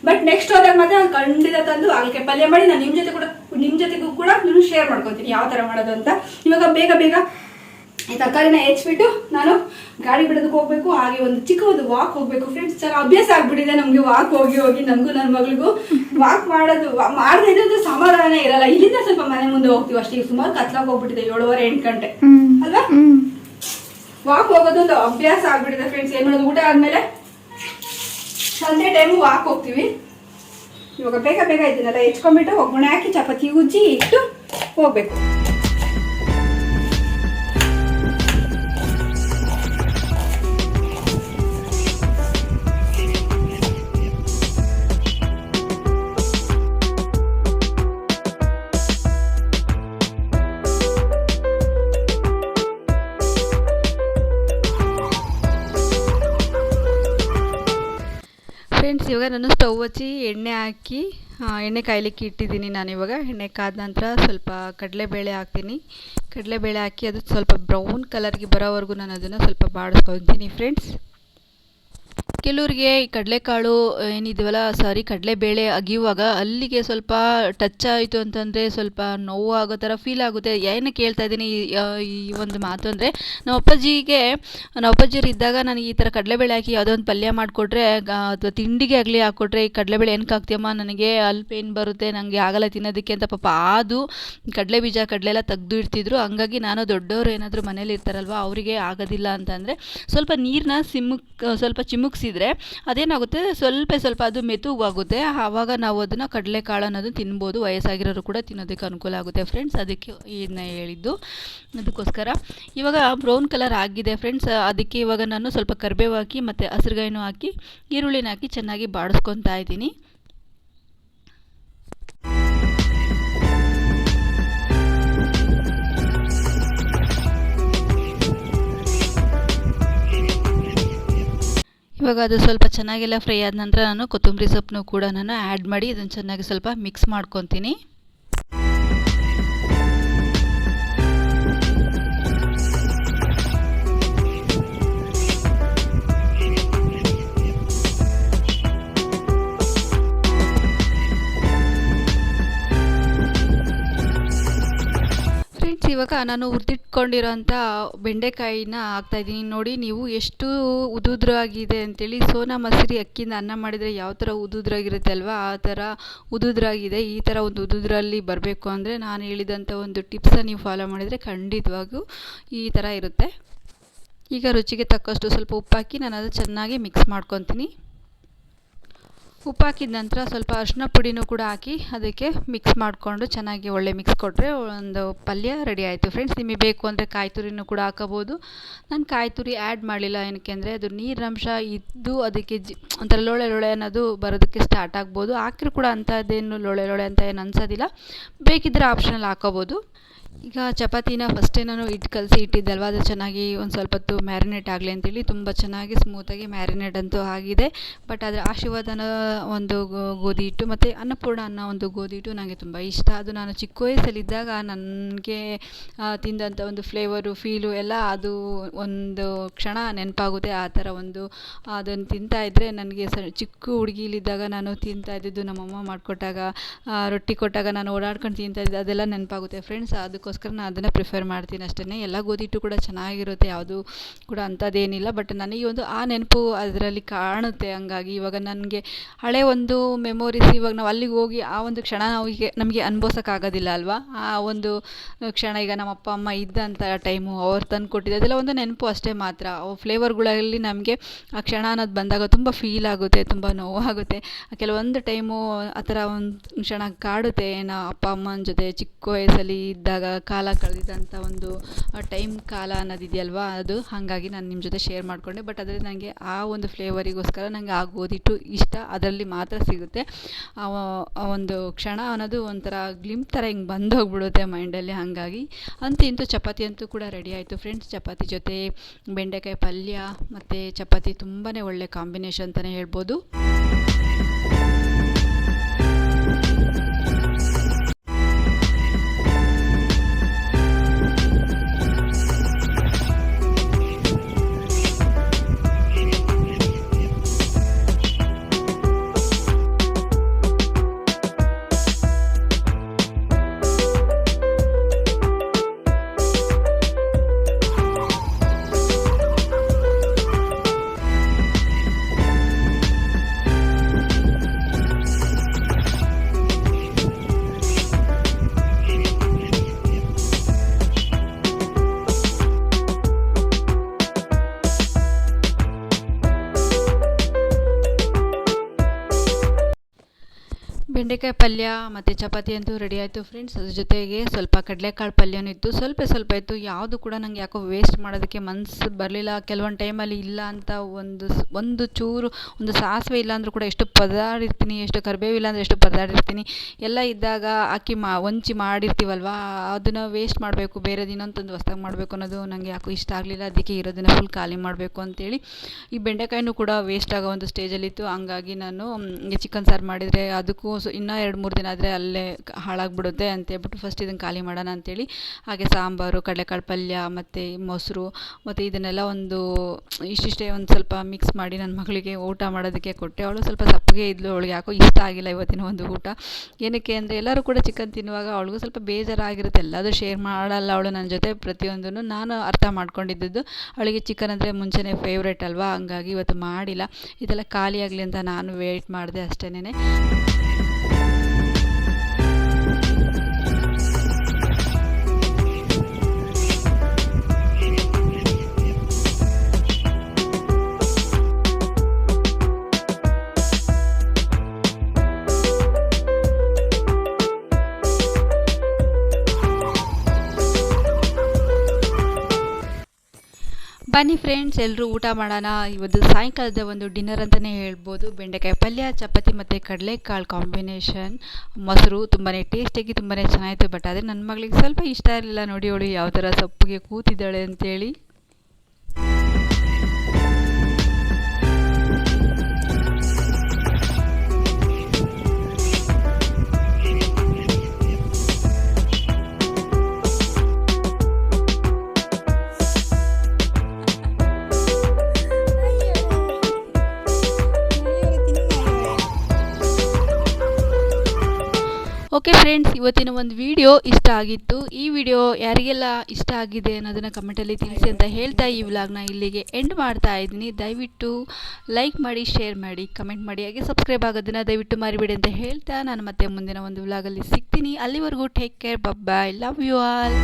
ಬಟ್ ನೆಕ್ಸ್ಟ್ ಹೋದಾಗ ಮಾತ್ರ ಖಂಡಿತ ತಂದು ಹಾಗಲಕಾಯಿ ಪಲ್ಯ ಮಾಡಿ ನಾನು ನಿಮ್ಮ ಜೊತೆ ಕೂಡ ನಿಮ್ಮ ಜೊತೆಗೂ ಕೂಡ ನಾನು ಶೇರ್ ಮಾಡ್ಕೊತೀನಿ. ಯಾವ ಥರ ಮಾಡೋದು ಅಂತ. ಇವಾಗ ಬೇಗ ಬೇಗ ಈ ತರಕಾರಿನ ಹೆಚ್ಚಿಬಿಟ್ಟು ನಾನು ಗಾಡಿ ಬಿಡೋದಕ್ಕೆ ಹೋಗ್ಬೇಕು, ಹಾಗೆ ಒಂದು ಚಿಕ್ಕ ಒಂದು ವಾಕ್ ಹೋಗ್ಬೇಕು. ಫ್ರೆಂಡ್ಸ್ ಚೆನ್ನಾಗಿ ಅಭ್ಯಾಸ ಆಗ್ಬಿಟ್ಟಿದೆ ನಮಗೆ ವಾಕ್ ಹೋಗಿ ಹೋಗಿ, ನಮಗೂ ನನ್ನ ಮಗಳಿಗೂ. ವಾಕ್ ಮಾಡೋದು ಮಾಡದೇ ಇದ್ರೆ ಸಮಾಧಾನ ಇರಲ್ಲ. ಇಲ್ಲಿಂದ ಸ್ವಲ್ಪ ಮನೆ ಮುಂದೆ ಹೋಗ್ತೀವಿ ಅಷ್ಟೇ. ಸುಮಾರು ಕತ್ಲಾಗ ಹೋಗ್ಬಿಟ್ಟಿದೆ, ಏಳುವರೆ, ಎಂಟು ಗಂಟೆ. ಅಲ್ವಾ? ವಾಕ್ ಹೋಗೋದು ಒಂದು ಅಭ್ಯಾಸ ಆಗ್ಬಿಟ್ಟಿದೆ ಫ್ರೆಂಡ್ಸ್ ಏನ್ ಮಾಡೋದು? ಊಟ ಆದ್ಮೇಲೆ ಸಂಜೆ ಟೈಮು ವಾಕ್ ಹೋಗ್ತೀವಿ. ಇವಾಗ ಬೇಗ ಬೇಗ ಇದನ್ನೆಲ್ಲ ಹೆಚ್ಕೊಂಡ್ಬಿಟ್ಟು ಒಗ್ಗರಣೆ ಹಾಕಿ, ಚಪಾತಿ, ಉಜ್ಜಿ ಇಟ್ಟು ಹೋಗ್ಬೇಕು. ಇವಾಗ ನಾನು ಸ್ಟವ್ ಹಚ್ಚಿ ಎಣ್ಣೆ ಹಾಕಿ ಎಣ್ಣೆ ಕಾಯ್ಲಿಕ್ಕೆ ಇಟ್ಟಿದ್ದೀನಿ ನಾನು ಇವಾಗ. ಎಣ್ಣೆ ಕಾದ ನಂತರ ಸ್ವಲ್ಪ ಕಡಲೆಬೇಳೆ ಹಾಕ್ತೀನಿ. ಕಡಲೆಬೇಳೆ ಹಾಕಿ ಅದು ಸ್ವಲ್ಪ ಬ್ರೌನ್ ಕಲರ್ಗೆ ಬರೋವರೆಗೂ ನಾನು ಅದನ್ನು ಸ್ವಲ್ಪ ಬಾಡಿಸ್ಕೊತೀನಿ ಫ್ರೆಂಡ್ಸ್ ಕೆಲವ್ರಿಗೆ ಈ ಕಡಲೆಕಾಳು ಏನಿದೆಯಲ್ಲ ಸಾರಿ, ಕಡಲೆಬೇಳೆ ಅಗಿಯುವಾಗ ಅಲ್ಲಿಗೆ ಸ್ವಲ್ಪ ಟಚ್ ಆಯಿತು ಅಂತಂದರೆ ಸ್ವಲ್ಪ ನೋವು ಆಗೋ ಥರ ಫೀಲ್ ಆಗುತ್ತೆ. ಏನಕ್ಕೆ ಹೇಳ್ತಾ ಇದ್ದೀನಿ, ಈ ಒಂದು ಮಾತು ಅಂದರೆ, ನಮ್ಮ ಅಪ್ಪಾಜಿಗೆ, ನಮ್ಮ ಅಪ್ಪಾಜಿಯರು ಇದ್ದಾಗ ನನಗೆ ಈ ಥರ ಕಡಲೆಬೇಳೆ ಹಾಕಿ ಯಾವುದೋ ಒಂದು ಪಲ್ಯ ಮಾಡಿಕೊಟ್ರೆ ಅಥವಾ ತಿಂಡಿಗೆ ಆಗಲಿ ಹಾಕ್ಕೊಟ್ರೆ, ಈ ಕಡಲೆಬೇಳೆ ಏನಕ್ಕೆ ಹಾಕ್ತೀಯಮ್ಮ ನನಗೆ ಅಲ್ಲಿ ಪೇನ್ ಬರುತ್ತೆ ನನಗೆ ಆಗಲ್ಲ ತಿನ್ನೋದಕ್ಕೆ ಅಂತ ಪಾಪ ಅದು ಕಡಲೆ ಬೀಜ, ಕಡಲೆ ಎಲ್ಲ ತೆಗ್ದು ಇಡ್ತಿದ್ರು. ಹಂಗಾಗಿ ನಾನು ದೊಡ್ಡವರು ಏನಾದರೂ ಮನೇಲಿ ಇರ್ತಾರಲ್ವ, ಅವರಿಗೆ ಆಗೋದಿಲ್ಲ ಅಂತಂದರೆ ಸ್ವಲ್ಪ ನೀರನ್ನ ಸಿಮ್ಮು ಸ್ವಲ್ಪ ಚಿಮುಕ್ಸಿದ್ರೆ ಅದೇನಾಗುತ್ತೆ? ಸ್ವಲ್ಪ ಸ್ವಲ್ಪ ಅದು ಮೆತುವಾಗುತ್ತೆ. ಆವಾಗ ನಾವು ಅದನ್ನು ಕಡಲೆಕಾಳು ಅನ್ನೋದು ತಿನ್ಬೋದು. ವಯಸ್ಸಾಗಿರೋರು ಕೂಡ ತಿನ್ನೋದಕ್ಕೆ ಅನುಕೂಲ ಆಗುತ್ತೆ ಫ್ರೆಂಡ್ಸ್ ಅದಕ್ಕೆ ಇದನ್ನ ಹೇಳಿದ್ದು. ಅದಕ್ಕೋಸ್ಕರ ಇವಾಗ ಬ್ರೌನ್ ಕಲರ್ ಆಗಿದೆ ಫ್ರೆಂಡ್ಸ್ ಅದಕ್ಕೆ ಇವಾಗ ನಾನು ಸ್ವಲ್ಪ ಕರಿಬೇವು ಹಾಕಿ ಮತ್ತು ಹಸಿರುಗಾಯಿನೂ ಹಾಕಿ, ಈರುಳ್ಳಿನ ಹಾಕಿ ಚೆನ್ನಾಗಿ ಬಾಡಿಸ್ಕೊತಾ ಇದ್ದೀನಿ. ಇವಾಗ ಅದು ಸ್ವಲ್ಪ ಚೆನ್ನಾಗೆಲ್ಲ ಫ್ರೈ ಆದ ನಂತರ ನಾನು ಕೊತ್ತಂಬರಿ ಸೊಪ್ಪನ್ನು ಕೂಡ ನಾನು ಆ್ಯಡ್ ಮಾಡಿ ಇದನ್ನು ಚೆನ್ನಾಗಿ ಸ್ವಲ್ಪ ಮಿಕ್ಸ್ ಮಾಡ್ಕೊತೀನಿ. ಫ್ರೆಂಡ್ಸ್ ಇವಾಗ ನಾನು ಹುರಿದಿಟ್ಕೊಂಡಿರೋಂಥ ಬೆಂಡೆಕಾಯಿನ ಹಾಕ್ತಾಯಿದ್ದೀನಿ ನೋಡಿ, ನೀವು ಎಷ್ಟು ಉದುದ್ರಾಗಿದೆ ಅಂತೇಳಿ, ಸೋನಾ ಮಸೂರಿ ಅಕ್ಕಿಯಿಂದ ಅನ್ನ ಮಾಡಿದರೆ ಯಾವ ಥರ ಉದುದ್ರಾಗಿರುತ್ತೆ ಅಲ್ವಾ? ಆ ಥರ ಉದುದ್ರಾಗಿದೆ. ಈ ಥರ ಒಂದು ಉದುದ್ರಲ್ಲಿ ಬರಬೇಕು ಅಂದರೆ ನಾನು ಹೇಳಿದಂಥ ಒಂದು ಟಿಪ್ಸನ್ನು ನೀವು ಫಾಲೋ ಮಾಡಿದರೆ ಖಂಡಿತವಾಗೂ ಈ ಥರ ಇರುತ್ತೆ. ಈಗ ರುಚಿಗೆ ತಕ್ಕಷ್ಟು ಸ್ವಲ್ಪ ಉಪ್ಪಾಕಿ, ನಾನು ಅದು ಚೆನ್ನಾಗಿ ಮಿಕ್ಸ್ ಮಾಡ್ಕೊತೀನಿ. ಉಪ್ಪು ಹಾಕಿದ ನಂತರ ಸ್ವಲ್ಪ ಅರಿಶಿನ ಪುಡಿನೂ ಕೂಡ ಹಾಕಿ ಅದಕ್ಕೆ ಮಿಕ್ಸ್ ಮಾಡಿಕೊಂಡು ಚೆನ್ನಾಗಿ ಒಳ್ಳೆ ಮಿಕ್ಸ್ ಕೊಟ್ಟರೆ ಒಂದು ಪಲ್ಯ ರೆಡಿ ಆಯಿತು. ಫ್ರೆಂಡ್ಸ್ ನಿಮಗೆ ಬೇಕು ಅಂದರೆ ಕಾಯಿ ತುರಿನೂ ಕೂಡ ಹಾಕೋಬೋದು ನಾನು ಕಾಯಿ ತುರಿ ಆ್ಯಡ್ ಮಾಡಲಿಲ್ಲ ಏನಕ್ಕೆ ಅಂದರೆ ಅದು ನೀರಿನಂಶ ಇದ್ದು ಅದಕ್ಕೆ ಜಿ ಒಂಥರ ಲೋಳೆ ಲೋಳೆ ಅನ್ನೋದು ಬರೋದಕ್ಕೆ ಸ್ಟಾರ್ಟ್ ಆಗ್ಬೋದು. ಹಾಕಿರೂ ಕೂಡ ಅಂಥದ್ದೇನು ಲೋಳೆ ಲೋಳೆ ಅಂತ ಏನು ಅನ್ಸೋದಿಲ್ಲ. ಬೇಕಿದ್ದರೆ ಆಪ್ಷನಲ್ಲಿ ಹಾಕೋಬೋದು. ಈಗ ಚಪಾತಿನ ಫಸ್ಟೇ ನಾನು ಇಟ್ಟು ಕಲಸಿ ಇಟ್ಟಿದ್ದಲ್ವ? ಅದು ಚೆನ್ನಾಗಿ ಒಂದು ಸ್ವಲ್ಪ ಹೊತ್ತು ಮ್ಯಾರಿನೇಟ್ ಆಗಲಿ ಅಂತೇಳಿ ತುಂಬ ಚೆನ್ನಾಗಿ ಸ್ಮೂತಾಗಿ ಮ್ಯಾರಿನೇಟ್ ಅಂತೂ ಆಗಿದೆ. ಬಟ್ ಅದರ ಆಶೀರ್ವಾದನ ಒಂದು ಗೋಧಿ ಹಿಟ್ಟು ಮತ್ತು ಅನ್ನಪೂರ್ಣ ಅನ್ನೋ ಒಂದು ಗೋಧಿ ಹಿಟ್ಟು ನನಗೆ ತುಂಬ ಇಷ್ಟ. ಅದು ನಾನು ಚಿಕ್ಕ ವಯಸ್ಸಲ್ಲಿದ್ದಾಗ ನನಗೆ ತಿಂದಂಥ ಒಂದು ಫ್ಲೇವರು ಫೀಲು ಎಲ್ಲ ಅದು ಒಂದು ಕ್ಷಣ ನೆನಪಾಗುತ್ತೆ. ಆ ಥರ ಒಂದು ಅದನ್ನು ತಿಂತಾ ಇದ್ದರೆ ನನಗೆ ಸ, ಚಿಕ್ಕ ಹುಡುಗಿಲಿದ್ದಾಗ ನಾನು ತಿಂತಾ ಇದ್ದಿದ್ದು ನಮ್ಮಮ್ಮ ಮಾಡಿಕೊಟ್ಟಾಗ ರೊಟ್ಟಿ ಕೊಟ್ಟಾಗ ನಾನು ಓಡಾಡ್ಕೊಂಡು ತಿಂತಾ ಇದ್ದೆ ಅದೆಲ್ಲ ನೆನಪಾಗುತ್ತೆ. ಫ್ರೆಂಡ್ಸ್ ಅದಕ್ಕೋಸ್ಕರ ನಾನು ಅದನ್ನು ಪ್ರಿಫರ್ ಮಾಡ್ತೀನಿ ಅಷ್ಟೇ ಎಲ್ಲ ಗೋಧಿ ಹಿಟ್ಟು ಕೂಡ ಚೆನ್ನಾಗಿರುತ್ತೆ, ಯಾವುದು ಕೂಡ ಅಂಥದ್ದೇನಿಲ್ಲ. ಬಟ್ ನನಗೆ ಒಂದು ಆ ನೆನಪು ಅದರಲ್ಲಿ ಕಾಣುತ್ತೆ ಹಂಗಾಗಿ. ಇವಾಗ ನನಗೆ ಹಳೆ ಒಂದು ಮೆಮೊರೀಸ್ ಇವಾಗ ನಾವು ಅಲ್ಲಿಗೆ ಹೋಗಿ ಆ ಒಂದು ಕ್ಷಣ ನಾವು ನಮಗೆ ಅನುಭವಿಸೋಕ್ಕಾಗೋದಿಲ್ಲ ಅಲ್ವಾ? ಆ ಒಂದು ಕ್ಷಣ ಈಗ ನಮ್ಮ ಅಪ್ಪ, ಅಮ್ಮ ಇದ್ದಂಥ ಟೈಮು ಅವ್ರು ತಂದು ಕೊಟ್ಟಿದ್ದು ಅದೆಲ್ಲ ಒಂದು ನೆನಪು ಅಷ್ಟೇ ಮಾತ್ರ. ಅವು ಫ್ಲೇವರ್ಗಳಲ್ಲಿ ನಮಗೆ ಆ ಕ್ಷಣ ಅನ್ನೋದು ಬಂದಾಗ ತುಂಬ ಫೀಲ್ ಆಗುತ್ತೆ, ತುಂಬ ನೋವಾಗುತ್ತೆ. ಕೆಲವೊಂದು ಟೈಮು ಆ ಥರ ಒಂದು ಕ್ಷಣ ಕಾಡುತ್ತೆ. ನಾ ಅಪ್ಪ, ಅಮ್ಮನ ಜೊತೆ ಚಿಕ್ಕ ವಯಸ್ಸಲ್ಲಿ ಇದ್ದಾಗ ಕಾಲ ಕಳೆದಂಥ ಒಂದು ಟೈಮ್ ಕಾಲ ಅನ್ನೋದಿದೆಯಲ್ವಾ? ಅದು ಹಾಗಾಗಿ ನಾನು ನಿಮ್ಮ ಜೊತೆ ಶೇರ್ ಮಾಡಿಕೊಂಡೆ. ಬಟ್ ಅದರಲ್ಲಿ ನನಗೆ ಆ ಒಂದು ಫ್ಲೇವರಿಗೋಸ್ಕರ ನನಗೆ ಆ ಇಷ್ಟ. ಅದರಲ್ಲಿ ಮಾತ್ರ ಸಿಗುತ್ತೆ. ಆ ಒಂದು ಕ್ಷಣ ಅನ್ನೋದು ಒಂಥರ ಗ್ಲಿಮ್ ಥರ ಹಿಂಗೆ ಬಂದು ಹೋಗ್ಬಿಡುತ್ತೆ ಮೈಂಡಲ್ಲಿ ಹಾಗಾಗಿ ಅಂತೂ ಇಂತೂ ಚಪಾತಿ ಅಂತೂ ಕೂಡ ರೆಡಿ ಆಯಿತು ಫ್ರೆಂಡ್ಸ್ ಚಪಾತಿ ಜೊತೆ ಬೆಂಡೆಕಾಯಿ ಪಲ್ಯ ಮತ್ತು ಚಪಾತಿ ತುಂಬಾ ಒಳ್ಳೆ ಕಾಂಬಿನೇಷನ್ ಅಂತಲೇ ಹೇಳ್ಬೋದು. ಬೆಂಡೆಕಾಯಿ ಪಲ್ಯ ಮತ್ತು ಚಪಾತಿ ಅಂತೂ ರೆಡಿ ಆಯಿತು ಫ್ರೆಂಡ್ಸ್ ಅದ್ರ ಜೊತೆಗೆ ಸ್ವಲ್ಪ ಕಡಲೆಕಾಳು ಪಲ್ಯನೂ ಇತ್ತು. ಸ್ವಲ್ಪ ಸ್ವಲ್ಪ ಇತ್ತು. ಯಾವುದು ಕೂಡ ನನಗೆ ಯಾಕೋ ವೇಸ್ಟ್ ಮಾಡೋದಕ್ಕೆ ಮನಸ್ಸು ಬರಲಿಲ್ಲ. ಕೆಲವೊಂದು ಟೈಮಲ್ಲಿ ಇಲ್ಲ ಅಂತ ಒಂದು ಒಂದು ಚೂರು, ಒಂದು ಸಾಸಿವೆ ಇಲ್ಲ ಅಂದರೂ ಕೂಡ ಎಷ್ಟು ಪದಾಡಿರ್ತೀನಿ ಎಷ್ಟು ಕರಿಬೇವು ಇಲ್ಲ ಅಂದರೆ ಎಷ್ಟು ಪದಾಡಿರ್ತೀನಿ ಎಲ್ಲ ಇದ್ದಾಗ ಹಾಕಿ ಮಾ, ಹೊಂಚಿ ಮಾಡಿರ್ತೀವಲ್ವ? ಅದನ್ನು ವೇಸ್ಟ್ ಮಾಡಬೇಕು, ಬೇರೆ ಇನ್ನೊಂದು ಹೊಸ್ದಾಗಿ ಮಾಡಬೇಕು ಅನ್ನೋದು ನನಗೆ ಯಾಕೋ ಇಷ್ಟ ಆಗಲಿಲ್ಲ. ಅದಕ್ಕೆ ಇರೋದನ್ನು ಫುಲ್ ಖಾಲಿ ಮಾಡಬೇಕು ಅಂತೇಳಿ ಈ ಬೆಂಡೆಕಾಯಿನೂ ಕೂಡ ವೇಸ್ಟ್ ಆಗೋ ಒಂದು ಸ್ಟೇಜಲ್ಲಿತ್ತು ಹಂಗಾಗಿ ನಾನು ಚಿಕನ್ ಸಾರು ಮಾಡಿದರೆ ಅದಕ್ಕೂ ಸೊ ಇನ್ನೂ ಎರಡು ಮೂರು ದಿನ ಆದರೆ ಅಲ್ಲೇ ಹಾಳಾಗಿಬಿಡುತ್ತೆ ಹಾಳಾಗ್ಬಿಡುತ್ತೆ ಅಂತೇಳ್ಬಿಟ್ಟು ಫಸ್ಟ್ ಇದನ್ನು ಖಾಲಿ ಮಾಡೋಣ ಅಂತೇಳಿ, ಹಾಗೆ ಸಾಂಬಾರು, ಕಡಲೆಕಾಳು ಪಲ್ಯ ಮತ್ತು ಮೊಸರು, ಮತ್ತು ಇದನ್ನೆಲ್ಲ ಒಂದು ಇಷ್ಟಿಷ್ಟೇ ಒಂದು ಸ್ವಲ್ಪ ಮಿಕ್ಸ್ ಮಾಡಿ ನನ್ನ ಮಗಳಿಗೆ ಊಟ ಮಾಡೋದಕ್ಕೆ ಕೊಟ್ಟೆ. ಅವಳು ಸ್ವಲ್ಪ ಸಪ್ಪಗೆ ಇದ್ಲು, ಅವಳಿಗೆ ಯಾಕೋ ಇಷ್ಟ ಆಗಿಲ್ಲ ಇವತ್ತಿನ ಒಂದು ಊಟ. ಏನಕ್ಕೆ ಅಂದರೆ ಎಲ್ಲರೂ ಕೂಡ ಚಿಕನ್ ತಿನ್ನುವಾಗ ಅವಳಿಗೂ ಸ್ವಲ್ಪ ಬೇಜಾರಾಗಿರುತ್ತೆ. ಎಲ್ಲದೂ ಶೇರ್ ಮಾಡಲ್ಲ ಅವಳು ನನ್ನ ಜೊತೆ ಪ್ರತಿಯೊಂದನ್ನು. ನಾನು ಅರ್ಥ ಮಾಡ್ಕೊಂಡಿದ್ದು ಅವಳಿಗೆ ಚಿಕನ್ ಅಂದರೆ ಮುಂಚೆನೇ ಫೇವ್ರೇಟ್ ಅಲ್ವಾ? ಹಂಗಾಗಿ ಇವತ್ತು ಮಾಡಿಲ್ಲ. ಇದೆಲ್ಲ ಖಾಲಿಯಾಗಲಿ ಅಂತ ನಾನು ವೇಟ್ ಮಾಡಿದೆ ಅಷ್ಟೇನೆ ಬನ್ನಿ ಫ್ರೆಂಡ್ಸ್ ಎಲ್ಲರೂ ಊಟ ಮಾಡೋಣ. ಇವತ್ತು ಸಾಯಂಕಾಲದ ಒಂದು ಡಿನ್ನರ್ ಅಂತಲೇ ಹೇಳ್ಬೋದು. ಬೆಂಡೆಕಾಯಿ ಪಲ್ಯ, ಚಪಾತಿ ಮತ್ತು ಕಡಲೆಕಾಳು ಕಾಂಬಿನೇಷನ್ ಮೊಸರು ತುಂಬಾ ಟೇಸ್ಟಿಯಾಗಿ ತುಂಬಾ ಚೆನ್ನಾಗಿತ್ತು ಬಟ್ ಆದರೆ ನನ್ನ ಮಗಳಿಗೆ ಸ್ವಲ್ಪ ಇಷ್ಟ ಇರಲಿಲ್ಲ. ನೋಡಿ, ಅವಳು ಯಾವ ಥರ ಸೊಪ್ಪಿಗೆ ಕೂತಿದ್ದಾಳೆ ಅಂತೇಳಿ. ಇವತ್ತಿನ ಒಂದು ವಿಡಿಯೋ ಇಷ್ಟ ಆಗಿತ್ತು. ಈ ವಿಡಿಯೋ ಯಾರಿಗೆಲ್ಲ ಇಷ್ಟ ಆಗಿದೆ ಅನ್ನೋದನ್ನು ಕಮೆಂಟಲ್ಲಿ ತಿಳಿಸಿ ಅಂತ ಹೇಳ್ತಾ ಈ ವ್ಲಾಗ್ನ ಇಲ್ಲಿಗೆ ಎಂಡ್ ಮಾಡ್ತಾ ಇದ್ದೀನಿ. ದಯವಿಟ್ಟು ಲೈಕ್ ಮಾಡಿ ಶೇರ್ ಮಾಡಿ ಕಮೆಂಟ್ ಮಾಡಿ. ಹಾಗೆ ಸಬ್ಸ್ಕ್ರೈಬ್ ಆಗೋದನ್ನು ದಯವಿಟ್ಟು ಮರಿಬೇಡಿ ಅಂತ ಹೇಳ್ತಾ ನಾನು ಮತ್ತೆ ಮುಂದಿನ ಒಂದು ವ್ಲಾಗಲ್ಲಿ ಸಿಗ್ತೀನಿ. ಅಲ್ಲಿವರೆಗೂ take care bye bye love you all